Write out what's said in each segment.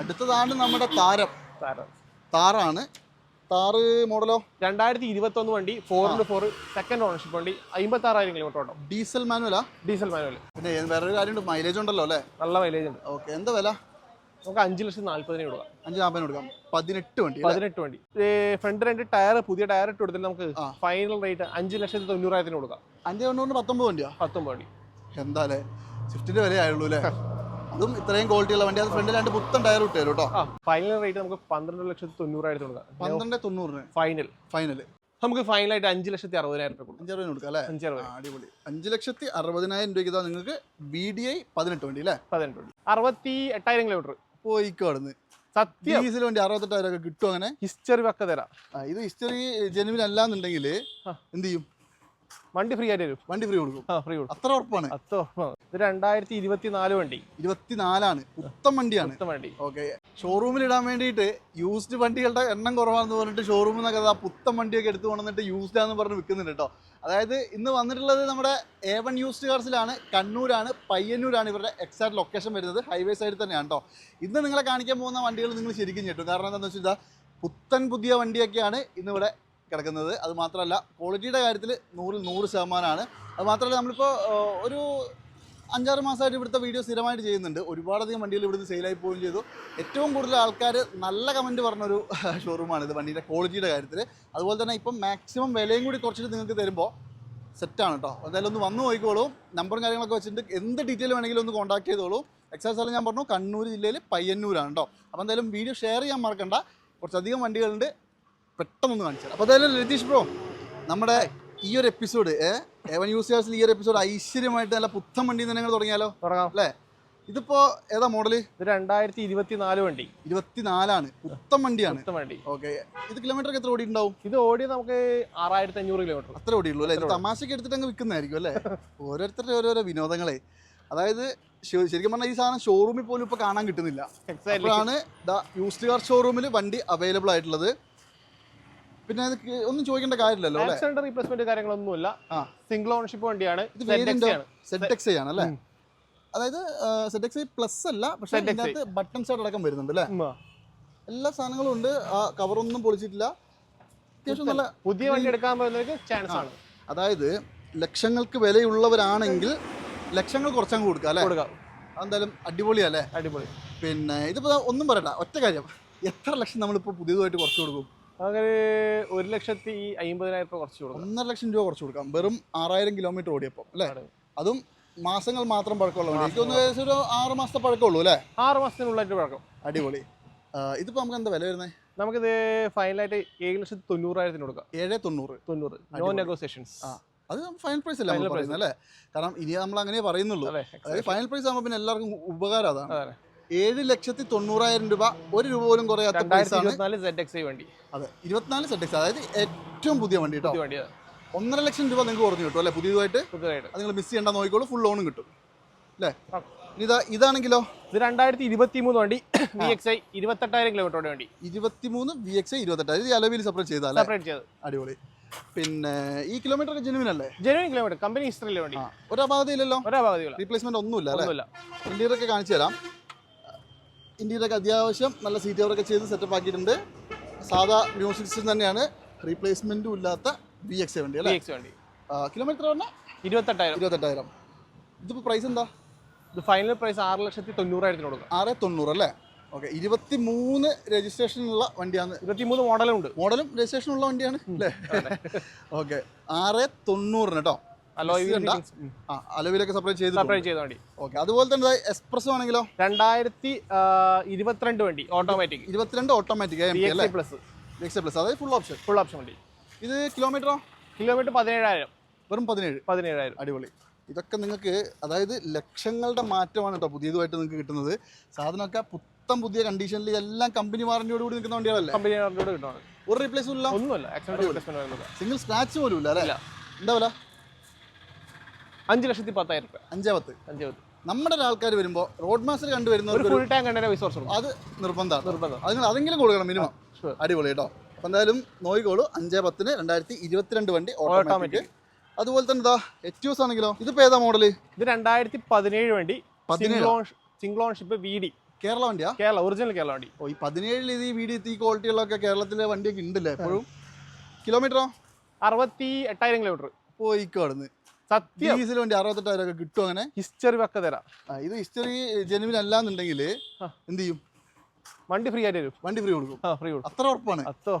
അടുത്തതാണ് നമ്മുടെ താരം. താറാണ്. താറ് മോഡലോ? രണ്ടായിരത്തി ഇരുപത്തി ഒന്ന് വണ്ടി four into four second ownership വണ്ടി അമ്പത്തി ആറായിരം കിലോമീറ്റർ ഓട്ടോ. ഡീസൽ മാനുവലാ? ഡീസൽ മാനുവൽ പിന്നെ വേറൊരു കാര്യമുണ്ട് മൈലേജ് ഉണ്ടല്ലോ അല്ലേ? നല്ല മൈലേജ് ഉണ്ട്. ഓക്കെ എന്താ വില? നമുക്ക് അഞ്ച് ലക്ഷത്തി നാല്പതിന് കൊടുക്കാം. അഞ്ച് നാൽപ്പതിന് കൊടുക്കാം. പതിനെട്ട് വണ്ടി? പതിനെട്ട് വണ്ടി. ഫ്രണ്ട് രണ്ട് ടയർ പുതിയ ടയർ ഇട്ട് കൊടുത്തിട്ട് നമുക്ക് ഫൈനൽ റേറ്റ് അഞ്ച് ലക്ഷത്തി തൊണ്ണൂറായിരത്തിന് കൊടുക്കാം. അഞ്ച് തൊണ്ണൂറിന് പത്തൊമ്പത് വണ്ടിയോ? പത്തൊമ്പത് വണ്ടി. എന്താ അല്ലേ? സ്വിഫ്റ്റിന്റെ വില ആയുള്ളൂ അല്ലേ? അതും ഇത്രയും ക്വാളിറ്റി ഉള്ള വണ്ടി. അത് ഫ്രണ്ട് രണ്ട് പുത്തൻ ടയർ ഇട്ടു തരും കേട്ടോ ഫൈനൽ റേറ്റ് നമുക്ക് പന്ത്രണ്ട് ലക്ഷത്തി തൊണ്ണൂറായിരത്തി കൊടുക്കാം. പന്ത്രണ്ട് തൊണ്ണൂറിന്. ഫൈനൽ ഫൈനൽ നമുക്ക് ഫൈനലായിട്ട് അഞ്ച് ലക്ഷത്തി അറുപതിനായിരം രൂപ അഞ്ച് അറുപതിന് കൊടുക്കാം അല്ലേ? അഞ്ച് അറുപത്. അടിപൊളി. അഞ്ച് ലക്ഷത്തി അറുപതിനായിരം രൂപയ്ക്ക് നിങ്ങൾക്ക് ബി ഡി ഐ പതിനെട്ട് വണ്ടി അല്ലേ? പതിനെട്ട് വണ്ടി. അറുപത്തി എട്ടായിരം കിലോമീറ്റർ പോയിക്കോടുന്ന് സത്യം. ഡീസൽ വണ്ടി അറുപത്തെട്ടായിരം ഒക്കെ കിട്ടും അങ്ങനെ? ഹിസ്റ്ററി ഒക്കെ തരാം. ഇത് ഹിസ്റ്ററി ജെനുവിൻ അല്ലാന്നുണ്ടെങ്കിൽ. എന്ത് ചെയ്യും? വണ്ടി ഫ്രീ ആയിട്ട് തരും വണ്ടി ഫ്രീ കൊടുക്കും. ആ ഫ്രീ കൊടുക്കും. അത്ര ഉറപ്പാണ്. അത്ര ഉറപ്പാണ്. ഇത് രണ്ടായിരത്തി ഇരുപത്തി നാല് വണ്ടി. ഇരുപത്തിനാലാണ്. ഉത്തം വണ്ടിയാണ്. ഉത്തം വണ്ടി. ഓക്കെ. ഷോറൂമിൽ ഇടാൻ വേണ്ടിയിട്ട് യൂസ്ഡ് വണ്ടികളുടെ എണ്ണം കുറവാണെന്ന് പറഞ്ഞിട്ട് ഷോറൂമിൽ നിന്നൊക്കെ ആ പുത്തം വണ്ടിയൊക്കെ എടുത്തു കൊണ്ടുവന്നിട്ട് യൂസ്ഡ് ആണെന്ന് പറഞ്ഞ് വിൽക്കുന്നുണ്ട് കേട്ടോ അതായത് ഇന്ന് വന്നിട്ടുള്ളത് നമ്മുടെ എ വൺ യൂസ്ഡ് കാർസിലാണ് കണ്ണൂരാണ് പയ്യന്നൂരാണ് ഇവരുടെ എക്സാക്ട് ലൊക്കേഷൻ വരുന്നത്. ഹൈവേ സൈഡിൽ തന്നെയാണ് കേട്ടോ ഇന്ന് നിങ്ങളെ കാണിക്കാൻ പോകുന്ന വണ്ടികൾ നിങ്ങൾ ശരിക്കും ചേട്ടും കാരണം എന്താണെന്ന് വെച്ചാൽ പുത്തൻ പുതിയ വണ്ടിയൊക്കെയാണ് ഇന്നിവിടെ കിടക്കുന്നത്. അത് മാത്രമല്ല ക്വാളിറ്റിയുടെ കാര്യത്തിൽ നൂറിൽ നൂറ് ശതമാനമാണ് അത് മാത്രമല്ല നമ്മളിപ്പോൾ ഒരു അഞ്ചാറ് മാസമായിട്ട് ഇവിടുത്തെ വീഡിയോ സ്ഥിരമായിട്ട് ചെയ്യുന്നുണ്ട്. ഒരുപാടധികം വണ്ടികൾ ഇവിടുന്ന് സെയിലായി പോവുകയും ചെയ്തു. ഏറ്റവും കൂടുതൽ ആൾക്കാർ നല്ല കമന്റ് പറഞ്ഞൊരു ഷോറൂമാണ് ഇത് വണ്ടിയുടെ ക്വാളിറ്റിയുടെ കാര്യത്തിൽ. അതുപോലെ തന്നെ ഇപ്പം മാക്സിമം വിലയും കൂടി കുറച്ചിട്ട് നിങ്ങൾക്ക് തരുമ്പോൾ സെറ്റാണ് കേട്ടോ എന്തായാലും ഒന്ന് വന്നു നോക്കിക്കോളൂ. നമ്പറും കാര്യങ്ങളൊക്കെ വെച്ചിട്ട് എന്ത് ഡീറ്റെയിൽ വേണമെങ്കിലും ഒന്ന് കോൺടാക്ട് ചെയ്തോളൂ. എക്സാക്ട് സ്ഥലം ഞാൻ പറഞ്ഞു കണ്ണൂർ ജില്ലയിൽ പയ്യന്നൂരാണ് കേട്ടോ അപ്പോൾ എന്തായാലും വീഡിയോ ഷെയർ ചെയ്യാൻ മറക്കണ്ട. കുറച്ചധികം വണ്ടികളുണ്ട്. പെട്ടെന്നൊന്ന് കാണിച്ചു അപ്പോൾ അതായത് രതീഷ് ബ്രോ നമ്മുടെ ഈ ഒരു എപ്പിസോഡ് ഏവൻ യൂസേഴ്സിൽ ഈ ഒരു എപ്പിസോഡ് ഐശ്വര്യമായിട്ട് നല്ല പുത്തൻ വണ്ടി തന്നെ തുടങ്ങിയാലോ? തുടങ്ങാം. അല്ലേ? ഇതിപ്പോ ഏതാ മോഡൽ ഇത് രണ്ടായിരത്തി ഇരുപത്തി നാല് വണ്ടി. ഇരുപത്തിനാലാണ്. ഉത്തം വണ്ടിയാണ്. വണ്ടി. ഓക്കെ. ഇത് കിലോമീറ്റർ എത്ര ഓടി ഓടിയിട്ടുണ്ടാവും? ഇത് ഓടി നമുക്ക് ആറായിരത്തി അഞ്ഞൂറ് കിലോമീറ്റർ അത്ര ഓടിയുള്ളൂ അല്ലേ? തമാശക്ക് എടുത്തിട്ട് അങ്ങ് വിൽക്കുന്നതായിരിക്കും അല്ലേ? ഓരോരുത്തരുടെ ഓരോരോ വിനോദങ്ങളെ. അതായത് ശരിക്കും പറഞ്ഞാൽ ഈ സാധനം ഷോറൂമിൽ പോലും ഇപ്പോൾ കാണാൻ കിട്ടുന്നില്ല. അപ്പോഴാണ് ദ യൂസ്ഡ് കാർ ഷോറൂമിൽ വണ്ടി അവൈലബിൾ ആയിട്ടുള്ളത്. പിന്നെ ഒന്നും ചോദിക്കേണ്ട കാര്യമില്ലല്ലോ ആക്സിഡന്റ് റീപ്ലേസ്മെന്റ് കാര്യങ്ങളൊന്നുമില്ല. സിംഗിൾ ഓണർഷിപ്പ് വണ്ടിയാണ്. ഇത് ZX ആണ്. അല്ലേ? അതായത് സെറ്റക്സ് പ്ലസ് അല്ല പക്ഷെ അതിനകത്ത് ഇതിനകത്ത് ബട്ടൺ സൈഡ് അടക്കം വരുന്നുണ്ട് അല്ലേ? എല്ലാ സാധനങ്ങളും ഉണ്ട്. ആ കവറൊന്നും പൊളിച്ചിട്ടില്ല. അത്യാവശ്യം നല്ല പുതിയ വണ്ടി എടുക്കാൻ പോകുന്നവർക്ക് ചാൻസ് ആണ്. അതായത് ലക്ഷങ്ങൾക്ക് വിലയുള്ളവരാണെങ്കിൽ ലക്ഷങ്ങൾ കുറച്ചങ്ങ് കൊടുക്കുക അല്ലേ? കൊടുക്കാം. എന്തായാലും അടിപൊളിയല്ലേ? അടിപൊളി. പിന്നെ ഇതിപ്പോ ഒന്നും പറയണ്ട ഒറ്റ കാര്യം. എത്ര ലക്ഷം നമ്മളിപ്പോൾ പുതിയതുമായിട്ട് കുറച്ച് കൊടുക്കും? അങ്ങനെ ഒരു ലക്ഷത്തി അമ്പതിനായിരം രൂപ കുറച്ച് കൊടുക്കാം ഒന്നര ലക്ഷം രൂപ കുറച്ച് കൊടുക്കാം. വെറും ആറായിരം കിലോമീറ്റർ ഓടിയപ്പോൾ അല്ലേ? അതും. മാസങ്ങൾ മാത്രം പഴക്കമുള്ള എനിക്ക് എനിക്കൊന്ന് ഏകദേശം ഒരു ആറ് മാസത്തെ പഴക്കമുള്ളൂ അല്ലേ? ആറ് മാസത്തിനുള്ളായിട്ട് പഴക്കം. അടിപൊളി. ഇതിപ്പോ നമുക്ക് എന്താ വില വരുന്നത് നമുക്കിത് ഫൈനലായിട്ട് ഏഴ് ലക്ഷത്തി തൊണ്ണൂറായിരത്തിന് കൊടുക്കാം. ഏഴ് തൊണ്ണൂറ്. തൊണ്ണൂറ്. നോ. നെഗോസിയേഷൻസ് ആ അത് ഫൈനൽ പ്രൈസ് അല്ല നമ്മൾ പറയുന്നത് അല്ലേ? കാരണം ഇനി നമ്മൾ അങ്ങനെ പറയുന്നുള്ളൂ അതായത് ഫൈനൽ പ്രൈസ് ആകുമ്പോൾ പിന്നെ എല്ലാവർക്കും ഉപകാരം അതാണ്. അതെ. ഏഴ് ലക്ഷത്തി തൊണ്ണൂറായിരം രൂപ ഒരു രൂപ പോലും കുറയാത്ത രണ്ടായിരത്തി പ്രൈസാണ് ഇരുപത്തിനാല് സെഡ് എക്സ് വണ്ടി. അതെ ഇരുപത്തിനാല് അതായത് ഏറ്റവും പുതിയ വണ്ടി കേട്ടോ വണ്ടി അതെ. ഒന്നര ലക്ഷം രൂപ നിങ്ങൾക്ക് കുറഞ്ഞു കിട്ടും അല്ലെ? പുതിയതായിട്ട് പുതിയതായിട്ട്. അത് നിങ്ങൾ മിസ് ചെയ്യേണ്ട നോക്കിക്കോളൂ ഫുൾ ലോണും കിട്ടും. അല്ലേ. ഇതാ ഇതാണെങ്കിലോ? ഇത് രണ്ടായിരത്തി ഇരുപത്തി മൂന്ന് വണ്ടി വി എക്സ് ഐ ഇരുപത്തെട്ടായിരം കിലോമീറ്റർ വണ്ടി. ഇരുപത്തിമൂന്ന് വി എക്സ് ഐ ഇരുപത്തെട്ടായിരം ഇത് അലവിൽ സെപ്പറേറ്റ് ചെയ്താൽ സെപ്പറേറ്റ് ചെയ്ത് അടിപൊളി. പിന്നെ ഈ കിലോമീറ്റർ ജെനുവിൻ അല്ലേ? ജെനുവിൻ കിലോമീറ്റർ കമ്പനി ഹിസ്റ്ററിയിലെ വണ്ടി. ഒരു അപാകതയില്ലല്ലോ? ഒരു അപാകതയില്ല റീപ്ലേസ്മെന്റ് ഒന്നുമില്ല അല്ലേ? ഇന്റീരിയർ ഒക്കെ കാണിച്ചു തരാം. ഇന്റീരിയർ ഒക്കെ അത്യാവശ്യം നല്ല സീറ്റ് കവറൊക്കെ ചെയ്ത് സെറ്റപ്പ് ആക്കിയിട്ടുണ്ട്. സാധാ മ്യൂസിക് സിസ്റ്റം തന്നെയാണ്. റീപ്ലേസ്മെന്റും ഇല്ലാത്ത വി എക്സ് വണ്ടി അല്ലേ? വണ്ടി. കിലോമീറ്റർ പറഞ്ഞാൽ ഇരുപത്തെട്ടായിരം. ഇരുപത്തെട്ടായിരം. ഇതിപ്പോൾ പ്രൈസ് എന്താ? ഇത് ഫൈനൽ പ്രൈസ് ആറ് ലക്ഷത്തി തൊണ്ണൂറായിരത്തിന് കൊടുക്കും ആറ് തൊണ്ണൂറ് അല്ലേ? ഓക്കെ ഇരുപത്തി മൂന്ന് രജിസ്ട്രേഷനുള്ള വണ്ടിയാണ്. ഇരുപത്തിമൂന്ന് മോഡലും ഉണ്ട്. മോഡലും രജിസ്ട്രേഷൻ ഉള്ള വണ്ടിയാണ് അല്ലേ? ഓക്കെ ആറ് തൊണ്ണൂറിന് കേട്ടോ അലോയ് Miss ചെയ്യണ്ട. ആ അലവിലൊക്കെ സെപ്പറേറ്റ് ചെയ്ത് സെപ്പറേറ്റ് ചെയ്ത വണ്ടി ഓക്കെ അതുപോലെ തന്നെ എക്സ്പ്രസ് ആണെങ്കിലോ? രണ്ടായിരത്തി ഇരുപത്തിരണ്ട് വണ്ടി ഓട്ടോമാറ്റിക് ഇരുപത്തിരണ്ട് ഓട്ടോമാറ്റിക് പ്ലസ് പ്ലസ് അതായത് ഫുൾ ഓപ്ഷൻ ഫുൾ ഓപ്ഷൻ വണ്ടി. ഇത് കിലോമീറ്ററോ കിലോമീറ്റർ പതിനേഴായിരം. വെറും പതിനേഴ്. പതിനേഴായിരം. അടിപൊളി. ഇതൊക്കെ നിങ്ങൾക്ക് അതായത് ലക്ഷങ്ങളുടെ മാറ്റമാണ് കേട്ടോ പുതിയതുമായിട്ട് നിങ്ങൾക്ക് കിട്ടുന്നത്. സാധനമൊക്കെ പുത്തം പുതിയ കണ്ടീഷനിൽ എല്ലാം കമ്പനി വാറന്റിയോട് കൂടി നിൽക്കുന്ന വണ്ടികളല്ലേ? കമ്പനി കിട്ടുന്നത് ഒരു റീപ്ലേസും ഇല്ല? ഒന്നുമല്ല. സിംഗിൾ സ്ക്രാച്ച് പോലും ഇല്ല അല്ലേ. എന്താ വില? അഞ്ച് ലക്ഷത്തി പത്തായിരം രൂപ അഞ്ചേ പത്ത്. അഞ്ചേ പത്ത്. നമ്മുടെ ആൾക്കാർ വരുമ്പോൾ റോഡ് മാസ്റ്റർ കണ്ടുവരുന്നത് ഒരു ഫുൾ ടാങ്ക് കണ്ടതിന്റെ വിശ്വാസം കൊടുക്കും അത് നിർബന്ധമാണ്. നിർബന്ധം. അത് അതെങ്കിലും കൊടുക്കണം മിനിമം. അടിപൊളി കേട്ടോ അപ്പം എന്തായാലും നോയിക്കോളൂ അഞ്ചേ പത്തിന് രണ്ടായിരത്തി ഇരുപത്തിരണ്ട് വണ്ടി ഓട്ടോമാറ്റിക് അതുപോലെ തന്നെ ഇതാ എറ്റ്യൂസ് ആണെങ്കിലോ? ഇതിപ്പോൾ ഏതാ മോഡൽ ഇത് രണ്ടായിരത്തി പതിനേഴ്? വണ്ടി സിംഗ്ലോൺഷിപ്പ് വി ഡി കേരള വണ്ടിയാ? കേരള ഒറിജിനൽ കേരള വണ്ടി. ഓ ഈ പതിനേഴിൽ ഇത് ഈ വീഡിയോ ഈ ക്വാളിറ്റികളൊക്കെ കേരളത്തിലെ വണ്ടിയൊക്കെ ഉണ്ടല്ലേ എപ്പോഴും? കിലോമീറ്ററോ അറുപത്തി എട്ടായിരം കിലോമീറ്റർ പോയിക്കോ അവിടുന്ന്. സത്യം. ഡീസൽ വണ്ടി അറുപത്തെട്ടായിരം ഒക്കെ കിട്ടും അങ്ങനെ? ഹിസ്റ്ററി തരാം. ഇത് ഹിസ്റ്ററി ജെനുവിൻ അല്ലാന്നുണ്ടെങ്കിൽ. എന്ത് ചെയ്യും? വണ്ടി ഫ്രീ ആയിട്ട് തരും. വണ്ടി ഫ്രീ കൊടുക്കും. ഫ്രീ കൊടുക്കും. അത്ര ഉറപ്പാണ്. അത്തോ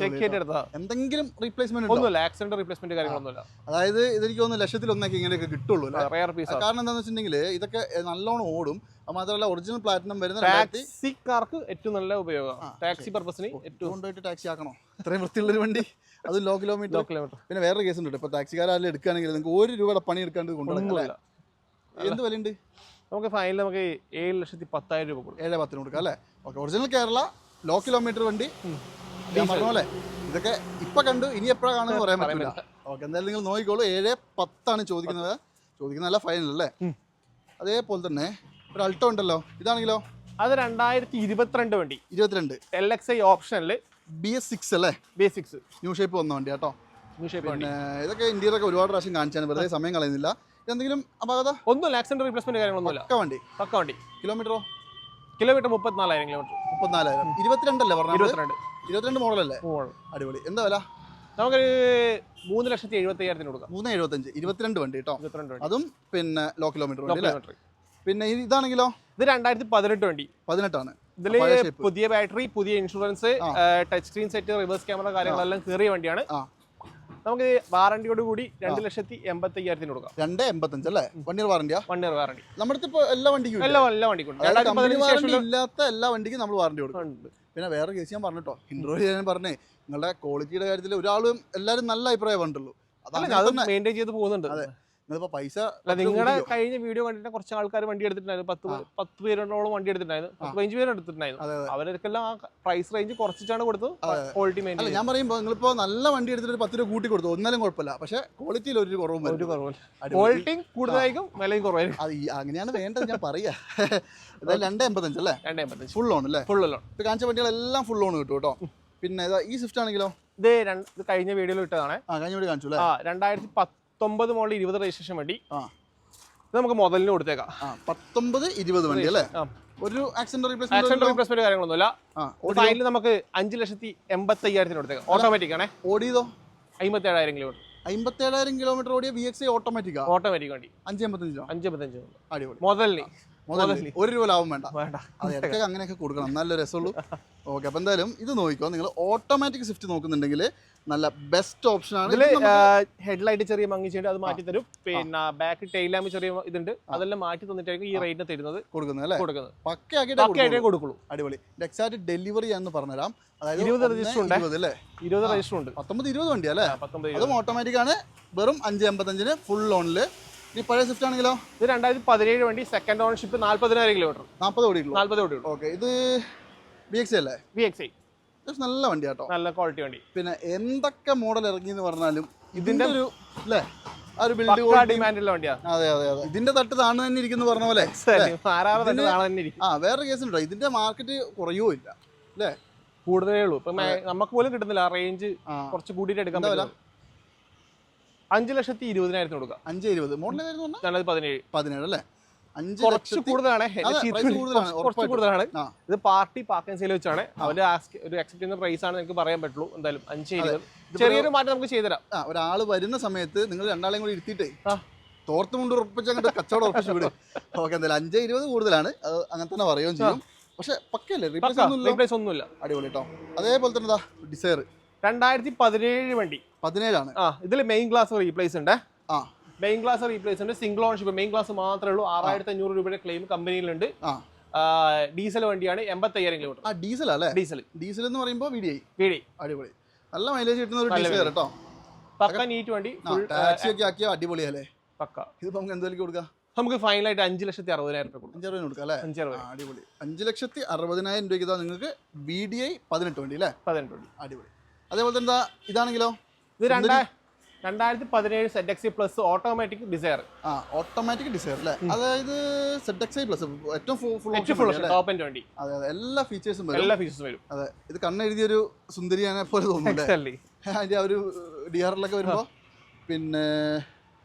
ചെക്ക് ചെയ്തിട്ട് എടുത്താ. എന്തെങ്കിലും റീപ്ലേസ്മെന്റ് ഒന്നുമില്ല ആക്സിഡന്റ് റീപ്ലേസ്മെന്റ് കാര്യങ്ങളൊന്നുമില്ല. അതായത് ഇതെനിക്ക് തോന്നുന്നു ലക്ഷത്തിൽ ഒന്നൊക്കെ ഇങ്ങനെയൊക്കെ കിട്ടുള്ളൂ റയർ പീസ് കാരണം എന്താണെന്ന് വെച്ചിട്ടുണ്ടെങ്കിൽ ഇതൊക്കെ നല്ലോണം ഓടും. മാത്രമല്ല ഒറിജിനൽ പ്ലാറ്റിനം വരുന്ന ടാക്സി ടാക്സിക്കാർക്ക് ഏറ്റവും നല്ല ഉപയോഗം. ടാക്സി പർപ്പസിന് ഏറ്റവും കൊണ്ടുപോയിട്ട് ടാക്സി ആക്കണോ? ഇത്രയും വൃത്തിയുള്ളൊരു വണ്ടി? അത് ലോ കിലോമീറ്റർ ലോ കിലോമീറ്റർ പിന്നെ വേറെ കേസ് ഉണ്ട് ഇപ്പൊ ടാക്സിക്കാരെ എടുക്കുകയാണെങ്കിൽ നിങ്ങൾക്ക് ഒരു രൂപയുടെ പണി എടുക്കാണ്ട് കൊണ്ടുപോകില്ല എന്ത് വിലയുണ്ട്? നമുക്ക് ഫൈനൽ നമുക്ക് ഏഴ് ലക്ഷത്തി പത്തായിരം രൂപ കൊടുക്കും. ഏഴ് പത്തിന് കൊടുക്കാം അല്ലേ? Okay original Kerala low kilometre വണ്ടി. ഞാൻ പറഞ്ഞ പോലെ ഇതൊക്കെ ഇപ്പൊ കണ്ടു ഇനി എപ്പോഴാണ് കാണുന്നത് പറയാൻ പറ്റില്ല. ഓക്കെ എന്തായാലും നിങ്ങൾ നോക്കിക്കോളൂ ഏഴ് പത്താണ് ചോദിക്കുന്നത്. ചോദിക്കുന്നതല്ല ഫൈനൽ അല്ലേ? അതേപോലെ തന്നെ ഒരു അൾട്ടോ ഉണ്ടല്ലോ ഇതാണെങ്കിലോ? അത് രണ്ടായിരത്തി ഇരുപത്തിരണ്ട് വണ്ടി. ഇരുപത്തിരണ്ട്. എൽ എക്സ് ഐ ഓപ്ഷനിൽ ബി എസ് സിക്സ് അല്ലേ? B S six new shape വന്ന വണ്ടി കേട്ടോ. ന്യൂ ഷേപ്പ് വണ്ടി. പിന്നെ ഇതൊക്കെ ഇന്ത്യയിലൊക്കെ ഒരുപാട് പ്രാവശ്യം കാണിച്ചാണ് വെറുതെ സമയം കളയുന്നില്ല. ഇതെന്തെങ്കിലും അപകടം ഒന്നും ആക്സിഡന്റ് റീപ്ലേസ്മെന്റ് കാര്യങ്ങളൊന്നുമില്ല. പക്ക വണ്ടി. പക്ക വണ്ടി. കിലോമീറ്ററോ കിലോമീറ്റർ മുപ്പത്തിനാലായിരം കിലോമീറ്റർ മുപ്പത്തിനാലായിരം. ഇരുപത്തിരണ്ടല്ലേ പറഞ്ഞത്? ഇരുപത്തിരണ്ട്. ഇരുപത്തിരണ്ട് മോഡലല്ലേ? അടിപൊളി. എന്താ വില? നമുക്കൊരു മൂന്ന് ലക്ഷത്തി എഴുപത്തി അയ്യായിരത്തിന് കൊടുക്കാം. മൂന്ന് എഴുപത്തഞ്ച്. ഇരുപത്തിരണ്ട് വണ്ടി കേട്ടോ ഇരുപത്തിരണ്ട് അതും പിന്നെ ലോ കിലോമീറ്റർ വണ്ടി അല്ലേ? പിന്നെ ഇത് ഇതാണെങ്കിലോ? ഇത് രണ്ടായിരത്തി പതിനെട്ട് വണ്ടി. പതിനെട്ടാണ്. ഇതിൽ പുതിയ ബാറ്ററി പുതിയ insurance touch screen set reverse camera കാര്യങ്ങളെല്ലാം കയറിയ വണ്ടിയാണ്. നമുക്ക് വാറണ്ടിയോട് കൂടി രണ്ട് ലക്ഷത്തി എൺപത്തി അയ്യായിരത്തിന് കൊടുക്കാം. രണ്ട് എൺപത്തഞ്ച് അല്ലേ? One year വാറണ്ടിയാ? One year warranty. നമ്മുടെ ഇപ്പൊ എല്ലാ വണ്ടിക്കും? എല്ലാ എല്ലാ വണ്ടിക്കും ഇല്ലാത്ത എല്ലാ വണ്ടിക്കും നമ്മൾ വാറണ്ടി കൊടുക്കും. പിന്നെ വേറെ കേസ് ഞാൻ പറഞ്ഞിട്ടോ. ഇൻട്രോ ചെയ്യാൻ പറഞ്ഞേ നിങ്ങളുടെ ക്വാളിറ്റിയുടെ കാര്യത്തിൽ ഒരാളും എല്ലാവരും നല്ല അഭിപ്രായം പറഞ്ഞിട്ടുള്ളൂ. അതാണ് മെയിന്റെയിൻ ചെയ്ത് പോകുന്നുണ്ട്. അതെ. നിങ്ങളിപ്പോ പൈസ നിങ്ങളുടെ കഴിഞ്ഞ വീഡിയോ കണ്ടിട്ട് കുറച്ച് ആൾക്കാർ വണ്ടി എടുത്തിട്ടുണ്ടായിരുന്നു. പത്ത്. പത്ത് പേരോളം വണ്ടി എടുത്തിട്ടുണ്ടായിരുന്നു. പത്ത് പതിനഞ്ച് പേര് എടുത്തിട്ടുണ്ടായിരുന്നു. അവരൊക്കെല്ലാം ആ പ്രൈസ് റേഞ്ച് കുറച്ചിട്ടാണ് കൊടുത്തത്. ക്വാളിറ്റി മെയിൻ ഞാൻ പറയുമ്പോൾ നിങ്ങളിപ്പോ നല്ല വണ്ടി എടുത്തിട്ട് പത്ത് രൂപ കൂട്ടി കൊടുത്തു. ഒന്നാലും കുഴപ്പമില്ല. പക്ഷെ ക്വാളിറ്റിയിൽ ഒരു കുറവും ഒരു കുറവില്ല. ക്വാളിറ്റിയും കൂടുതലായിരിക്കും വിലയും കുറവായിരിക്കും. അത് അങ്ങനെയാണ് വേണ്ടത് ഞാൻ പറയാ. രണ്ട് എൺപത്തഞ്ച് അല്ലേ? രണ്ടേ എൺപത്തഞ്ച്. ഫുൾ ലോൺ അല്ലേ? ഫുൾ ലോൺ ഇപ്പൊ കാണിച്ച വണ്ടികളെല്ലാം ഫുൾ ലോൺ കിട്ടും കേട്ടോ. പിന്നെ ഈ സ്വിഫ്റ്റ് ആണെങ്കിലോ? ഇത് കഴിഞ്ഞ വീഡിയോയിൽ ഇട്ടതാണ്. കഴിഞ്ഞ വീഡിയോ കാണിച്ചു രണ്ടായിരത്തി പത്തൊമ്പത് മോളിൽ ഇരുപത് രജിസ്ട്രേഷൻ വണ്ടി ആ. ഇത് നമുക്ക് മുതലിന് കൊടുത്തേക്കാം. പത്തൊമ്പത് ഇരുപത് വണ്ടി അല്ലേ? ഒരു ആക്സിഡന്റ് റീപ്ലേസ്മെന്റ് റീപ്ലേസ്മെന്റ് കാര്യങ്ങളൊന്നുമില്ല. ഫൈനൽ നമുക്ക് അഞ്ച് ലക്ഷത്തി എൺപത്തി അയ്യായിരത്തിന് കൊടുത്തേക്കാം ഓട്ടോമാറ്റിക് ആണേ. ഓടിയതോ? അമ്പത്തി ഏഴായിരം കിലോമീറ്റർ കിലോമീറ്റർ ഓടിയ വി എക്സ് ഓട്ടോമാറ്റിക് ഓട്ടോമാറ്റിക് വണ്ടി. അഞ്ച് എൺപത്തഞ്ചോ? അഞ്ച് എൺപത്തഞ്ച്. അടിപൊളി. മുതലിന് മുതൽ ഒരു രൂപ ലാഭം വേണ്ട. വേണ്ട. അത് ഇടയ്ക്കൊക്കെ അങ്ങനെയൊക്കെ കൊടുക്കണം. നല്ല രസമുള്ളൂ. ഓക്കെ അപ്പം എന്തായാലും ഇത് നോക്കിക്കോ. നിങ്ങൾ ഓട്ടോമാറ്റിക് സ്വിഫ്റ്റ് നോക്കുന്നുണ്ടെങ്കിൽ നല്ല ബെസ്റ്റ് ഓപ്ഷൻ ആണ്. ഹെഡ്ലൈറ്റ് ചെറിയ മങ്ങി ചെയ്ത് അത് മാറ്റി തരും. പിന്നെ ബാക്ക് ടൈൽ ലാമ്പ് ചെറിയ ഇതുണ്ട്. അതെല്ലാം മാറ്റി തന്നിട്ടായിരിക്കും ഈ റേറ്റിന് തരുന്നത്. കൊടുക്കുന്നത് അല്ലേ? കൊടുക്കുന്നത്. പക്കയാക്കിയിട്ട് കൊടുക്കുള്ളൂ. അടിപൊളി. എക്സാക്ട് ഡെലിവറി എന്ന് പറഞ്ഞുതരാം. അതായത് ഇരുപത് രജിസ്റ്റർ ഉണ്ട്. അല്ലേ? ഇരുപത് രജിസ്റ്റർ ഉണ്ട്. പത്തൊമ്പത് ഇരുപത് വണ്ടി അല്ലേ? അതും ഓട്ടോമാറ്റിക് ആണ്. വെറും അഞ്ച് എൺപത്തഞ്ചിന് ഫുൾ ഓണിൽ ഇനി പഴയ സ്വിഫ്റ്റ് ആണെങ്കിലോ? ഇത് രണ്ടായിരത്തി പതിനേഴ് വണ്ടി സെക്കൻഡ് ഓണർഷിപ്പ് നാല്പതിനായിരം കിലോമീറ്റർ നാൽപ്പത് കോടി നാല്പത് കോടി ഓക്കെ ഇത് ബി എക്സ് അല്ലേ? ബി എക്സ് നല്ല വണ്ടി കേട്ടോ. നല്ല ക്വാളിറ്റി വണ്ടി. പിന്നെ എന്തൊക്കെ മോഡൽ ഇറങ്ങി എന്ന് പറഞ്ഞാലും ഇതിന്റെ ഒരു അല്ലേ? ആ ഒരു ബിൽഡ് ഡിമാൻഡുള്ള വണ്ടിയാണ് അതെ അതെ അതെ. ഇതിന്റെ തട്ട് താണു തന്നെ ഇരിക്കുന്നു പറഞ്ഞ പോലെ. ആ വേറെ കേസ് ഉണ്ടോ? ഇതിന്റെ മാർക്കറ്റ് കുറയോ ഇല്ല. അല്ലേ? കൂടുതലേ ഉള്ളൂ. നമുക്ക് പോലും കിട്ടുന്നില്ല. റേഞ്ച് കുറച്ച് കൂടിയിട്ട് എടുക്കാൻ എന്താ വില? പറ്റും അഞ്ച് ലക്ഷത്തി ഇരുപതിനായിരത്തിന് കൊടുക്കുക അഞ്ച് ഇരുപത്. മോഡൽ രണ്ടായിരത്തി പതിനേഴ്. പതിനേഴ് അല്ലേ? കുറച്ച് കൂടുതലാണ്. കുറച്ച് കൂടുതലാണ്. ഇത് പാർട്ടി പാർക്കിംഗ് സെയിൽ വെച്ചാണ്. അവർ ഒരു അക്സെപ്റ്റ് ചെയ്യുന്ന പ്രൈസ് ആണ് എനിക്ക് പറയാൻ പറ്റുള്ളൂ. എന്തായാലും അഞ്ച് ചെറിയൊരു മാറ്റം നമുക്ക് ചെയ്തുതരാം. ഒരാൾ വരുന്ന സമയത്ത് നിങ്ങൾ രണ്ടാളെയും കൂടി ഇരുത്തിയിട്ടേ. തോർത്ത് കൊണ്ട് ഉറപ്പിച്ച് അങ്ങോട്ട് കച്ചവടം ഉറപ്പിച്ച് വിടും. ഓക്കെ എന്തായാലും അഞ്ച് ഇരുപത് കൂടുതലാണ്. അങ്ങനെ തന്നെ പറയുകയും ചെയ്യും. പക്ഷെ പക്കല്ലേ റീപ്ലേസ് ഒന്നുമില്ല. അടിപൊളി കേട്ടോ അതേപോലെ തന്നെ ഡിസൈർ രണ്ടായിരത്തി പതിനേഴ് വണ്ടി. പതിനേഴാണ്. ആ ഇതിൽ മെയിൻ ഗ്ലാസ് റീപ്ലേസ് ഉണ്ട്. ആ. മെയിൻ ഗ്ലാസ് റീപ്ലേസ് ഉണ്ട്. സിംഗിൾ ഓൺഷിപ്പ് മെയിൻ ഗ്ലാസ് മാത്രമേ ഉള്ളൂ. ആറായിരത്തി അഞ്ഞൂറ് രൂപയുടെ ക്ലെയിം കമ്പനിയിലുണ്ട് ആ. ഡീസൽ വണ്ടിയാണ്. എൺപത്തി അയ്യായിരം കിലോമീറ്റർ ആ ഡീസൽ അല്ലേ? ഡീസൽ ഡീസൽ എന്ന് പറയുമ്പോൾ വി ഡി ഐ അടിപൊളി. നല്ല മൈലേജ് കിട്ടുന്ന ഒരു ഡീസൽ കേട്ടോ. പക്ക നീറ്റ് വണ്ടി. ടാക്സി ഒക്കെ ആക്കിയാൽ അടിപൊളിയല്ലേ? പക്ക. ഇതിപ്പോ നമുക്ക് എന്തെങ്കിലും കൊടുക്കാം? നമുക്ക് ഫൈനലായിട്ട് അഞ്ച് ലക്ഷത്തി അറുപതിനായിരം രൂപ കൊടുക്കും. അഞ്ചറുപതിന് കൊടുക്കാം അല്ലേ? അഞ്ചറുപത് അടിപൊളി. അഞ്ച് ലക്ഷത്തി അറുപതിനായിരം രൂപയ്ക്ക് ഇതാ നിങ്ങൾക്ക് വി ഡി ഐ പതിനെട്ട് വണ്ടി അല്ലേ? പതിനെട്ട് വണ്ടി. അടിപൊളി. അതേപോലെ തന്നെ ഇതാണെങ്കിലോ? ഇത് രണ്ടാ രണ്ടായിരത്തി പതിനേഴ് Z XI plus automatic Dzire ആ ഓട്ടോമാറ്റിക് ഡിസയർ അല്ലേ? അതായത് സെഡ് എക്സി പ്ലസ് ഏറ്റവും ഫുൾ ഫുൾ ടോപ്പ് വണ്ടി അതെ അതെ എല്ലാ ഫീച്ചേഴ്സും വരും. എല്ലാ ഫീച്ചേഴ്സും വരും. അതെ ഇത് കണ്ണെഴുതിയൊരു സുന്ദരിയാനെ പോലെ തോന്നുന്നുണ്ട്. അതിന്റെ ആ ഒരു ഡി ആറിലൊക്കെ വരുമ്പോൾ പിന്നെ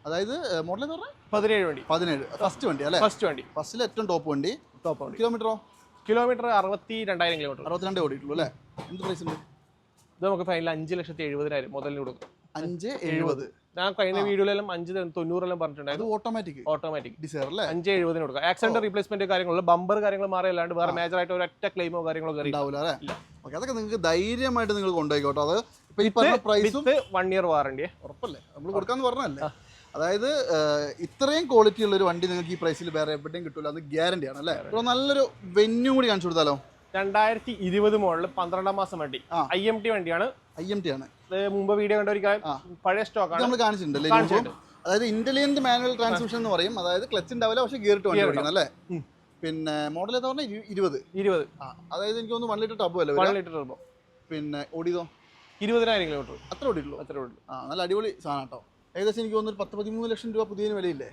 അതായത് മോഡൽ എന്ന് പറഞ്ഞാൽ പതിനേഴ് വണ്ടി. പതിനേഴ് ഫസ്റ്റ് വണ്ടി അല്ലേ? ഫസ്റ്റ് വണ്ടി. ഫസ്റ്റിൽ ഏറ്റവും ടോപ്പ് വണ്ടി. ടോപ്പ് കിലോമീറ്ററോ കിലോമീറ്റർ അറുപത്തി രണ്ടായിരം കിലോമീറ്റർ അറുപത്തിരണ്ടേ ഓടിയിട്ടുള്ളൂ അല്ലേ? എന്ത് പ്രൈസ് ഉണ്ട്? ഇത് നമുക്ക് ഫൈനൽ അഞ്ച് ലക്ഷത്തി എഴുപതിനായിരം മുതലിന് കൊടുക്കും. അഞ്ച് എഴുപത്. ഞാൻ കഴിഞ്ഞ വീഡിയോയിലെല്ലാം അഞ്ച് തൊണ്ണൂറെല്ലാം പറഞ്ഞിട്ടുണ്ടായിരുന്നു. ഓട്ടോമാറ്റിക് ഓട്ടോമാറ്റിക് ഡിസൈർ അല്ലേ? അഞ്ച് എഴുപതിന് കൊടുക്കുക ആക്സിഡന്റ് റീപ്ലേസ്മെന്റ് കാര്യങ്ങളുള്ള ബമ്പർ കാര്യങ്ങൾ മാറിയല്ലാണ്ട് വേറെ മേജർ ആയിട്ട് ഒരൊറ്റ ക്ലെയിമോ കാര്യങ്ങളോ ഉണ്ടാവില്ല അല്ലേ? ഓക്കെ അതൊക്കെ നിങ്ങൾക്ക് ധൈര്യമായിട്ട് നിങ്ങൾ കൊണ്ടുപോയിക്കോട്ടോ. അത് ഇപ്പൊ ഈ പറഞ്ഞ പ്രൈസും വൺ ഇയർ വാറണ്ടി ഉറപ്പല്ലേ? നമ്മൾ കൊടുക്കാന്ന് പറഞ്ഞല്ലേ അതായത് ഇത്രയും ക്വാളിറ്റി ഉള്ള ഒരു വണ്ടി നിങ്ങൾക്ക് ഈ പ്രൈസിൽ വേറെ എവിടെയും കിട്ടില്ല അത് ഗ്യാരണ്ടിയാണ് അല്ലേ? നല്ലൊരു വെന്യൂ കൂടി കാണിച്ചു കൊടുത്താലോ? രണ്ടായിരത്തി ഇരുപത് മോഡൽ പന്ത്രണ്ടാം മാസം വണ്ടി. ഐ എം ടി വണ്ടിയാണ്. ഐ എം ടി ആണ്. മുമ്പ് വീഡിയോ കണ്ട ഒരു. പഴയ സ്റ്റോക്ക് സ്റ്റോക്കാണ് നമ്മൾ കാണിച്ചിട്ടുണ്ട് അതായത് ഇന്റലിജന്റ് മാനുവൽ ട്രാൻസ്മിഷൻ എന്ന് പറയും. അതായത് ക്ലച്ച് ഉണ്ടാവില്ല പക്ഷേ ഗിയർ ടു വണ്ടി അല്ലേ? പിന്നെ മോഡൽ എന്ന് പറഞ്ഞാൽ ഇരുപത്. ഇരുപത്. അതായത് എനിക്ക് തോന്നുന്നു വൺ ലിറ്റർ ടബ് അല്ലേ വൺ ലിറ്റർ ടർബോ പിന്നെ ഓടിയതോ? ഇരുപതിനായിരം കിലോമീറ്റർ അത്ര ഓടിയുള്ളൂ. അത്ര ഓടിയുള്ളൂ. ആ നല്ല അടിപൊളി സാധനം കേട്ടോ. ഏകദേശം എനിക്ക് തോന്നുന്നു ഒരു പത്ത് പതിമൂന്ന് ലക്ഷം രൂപ പുതിയതിന് വിലയില്ലേ?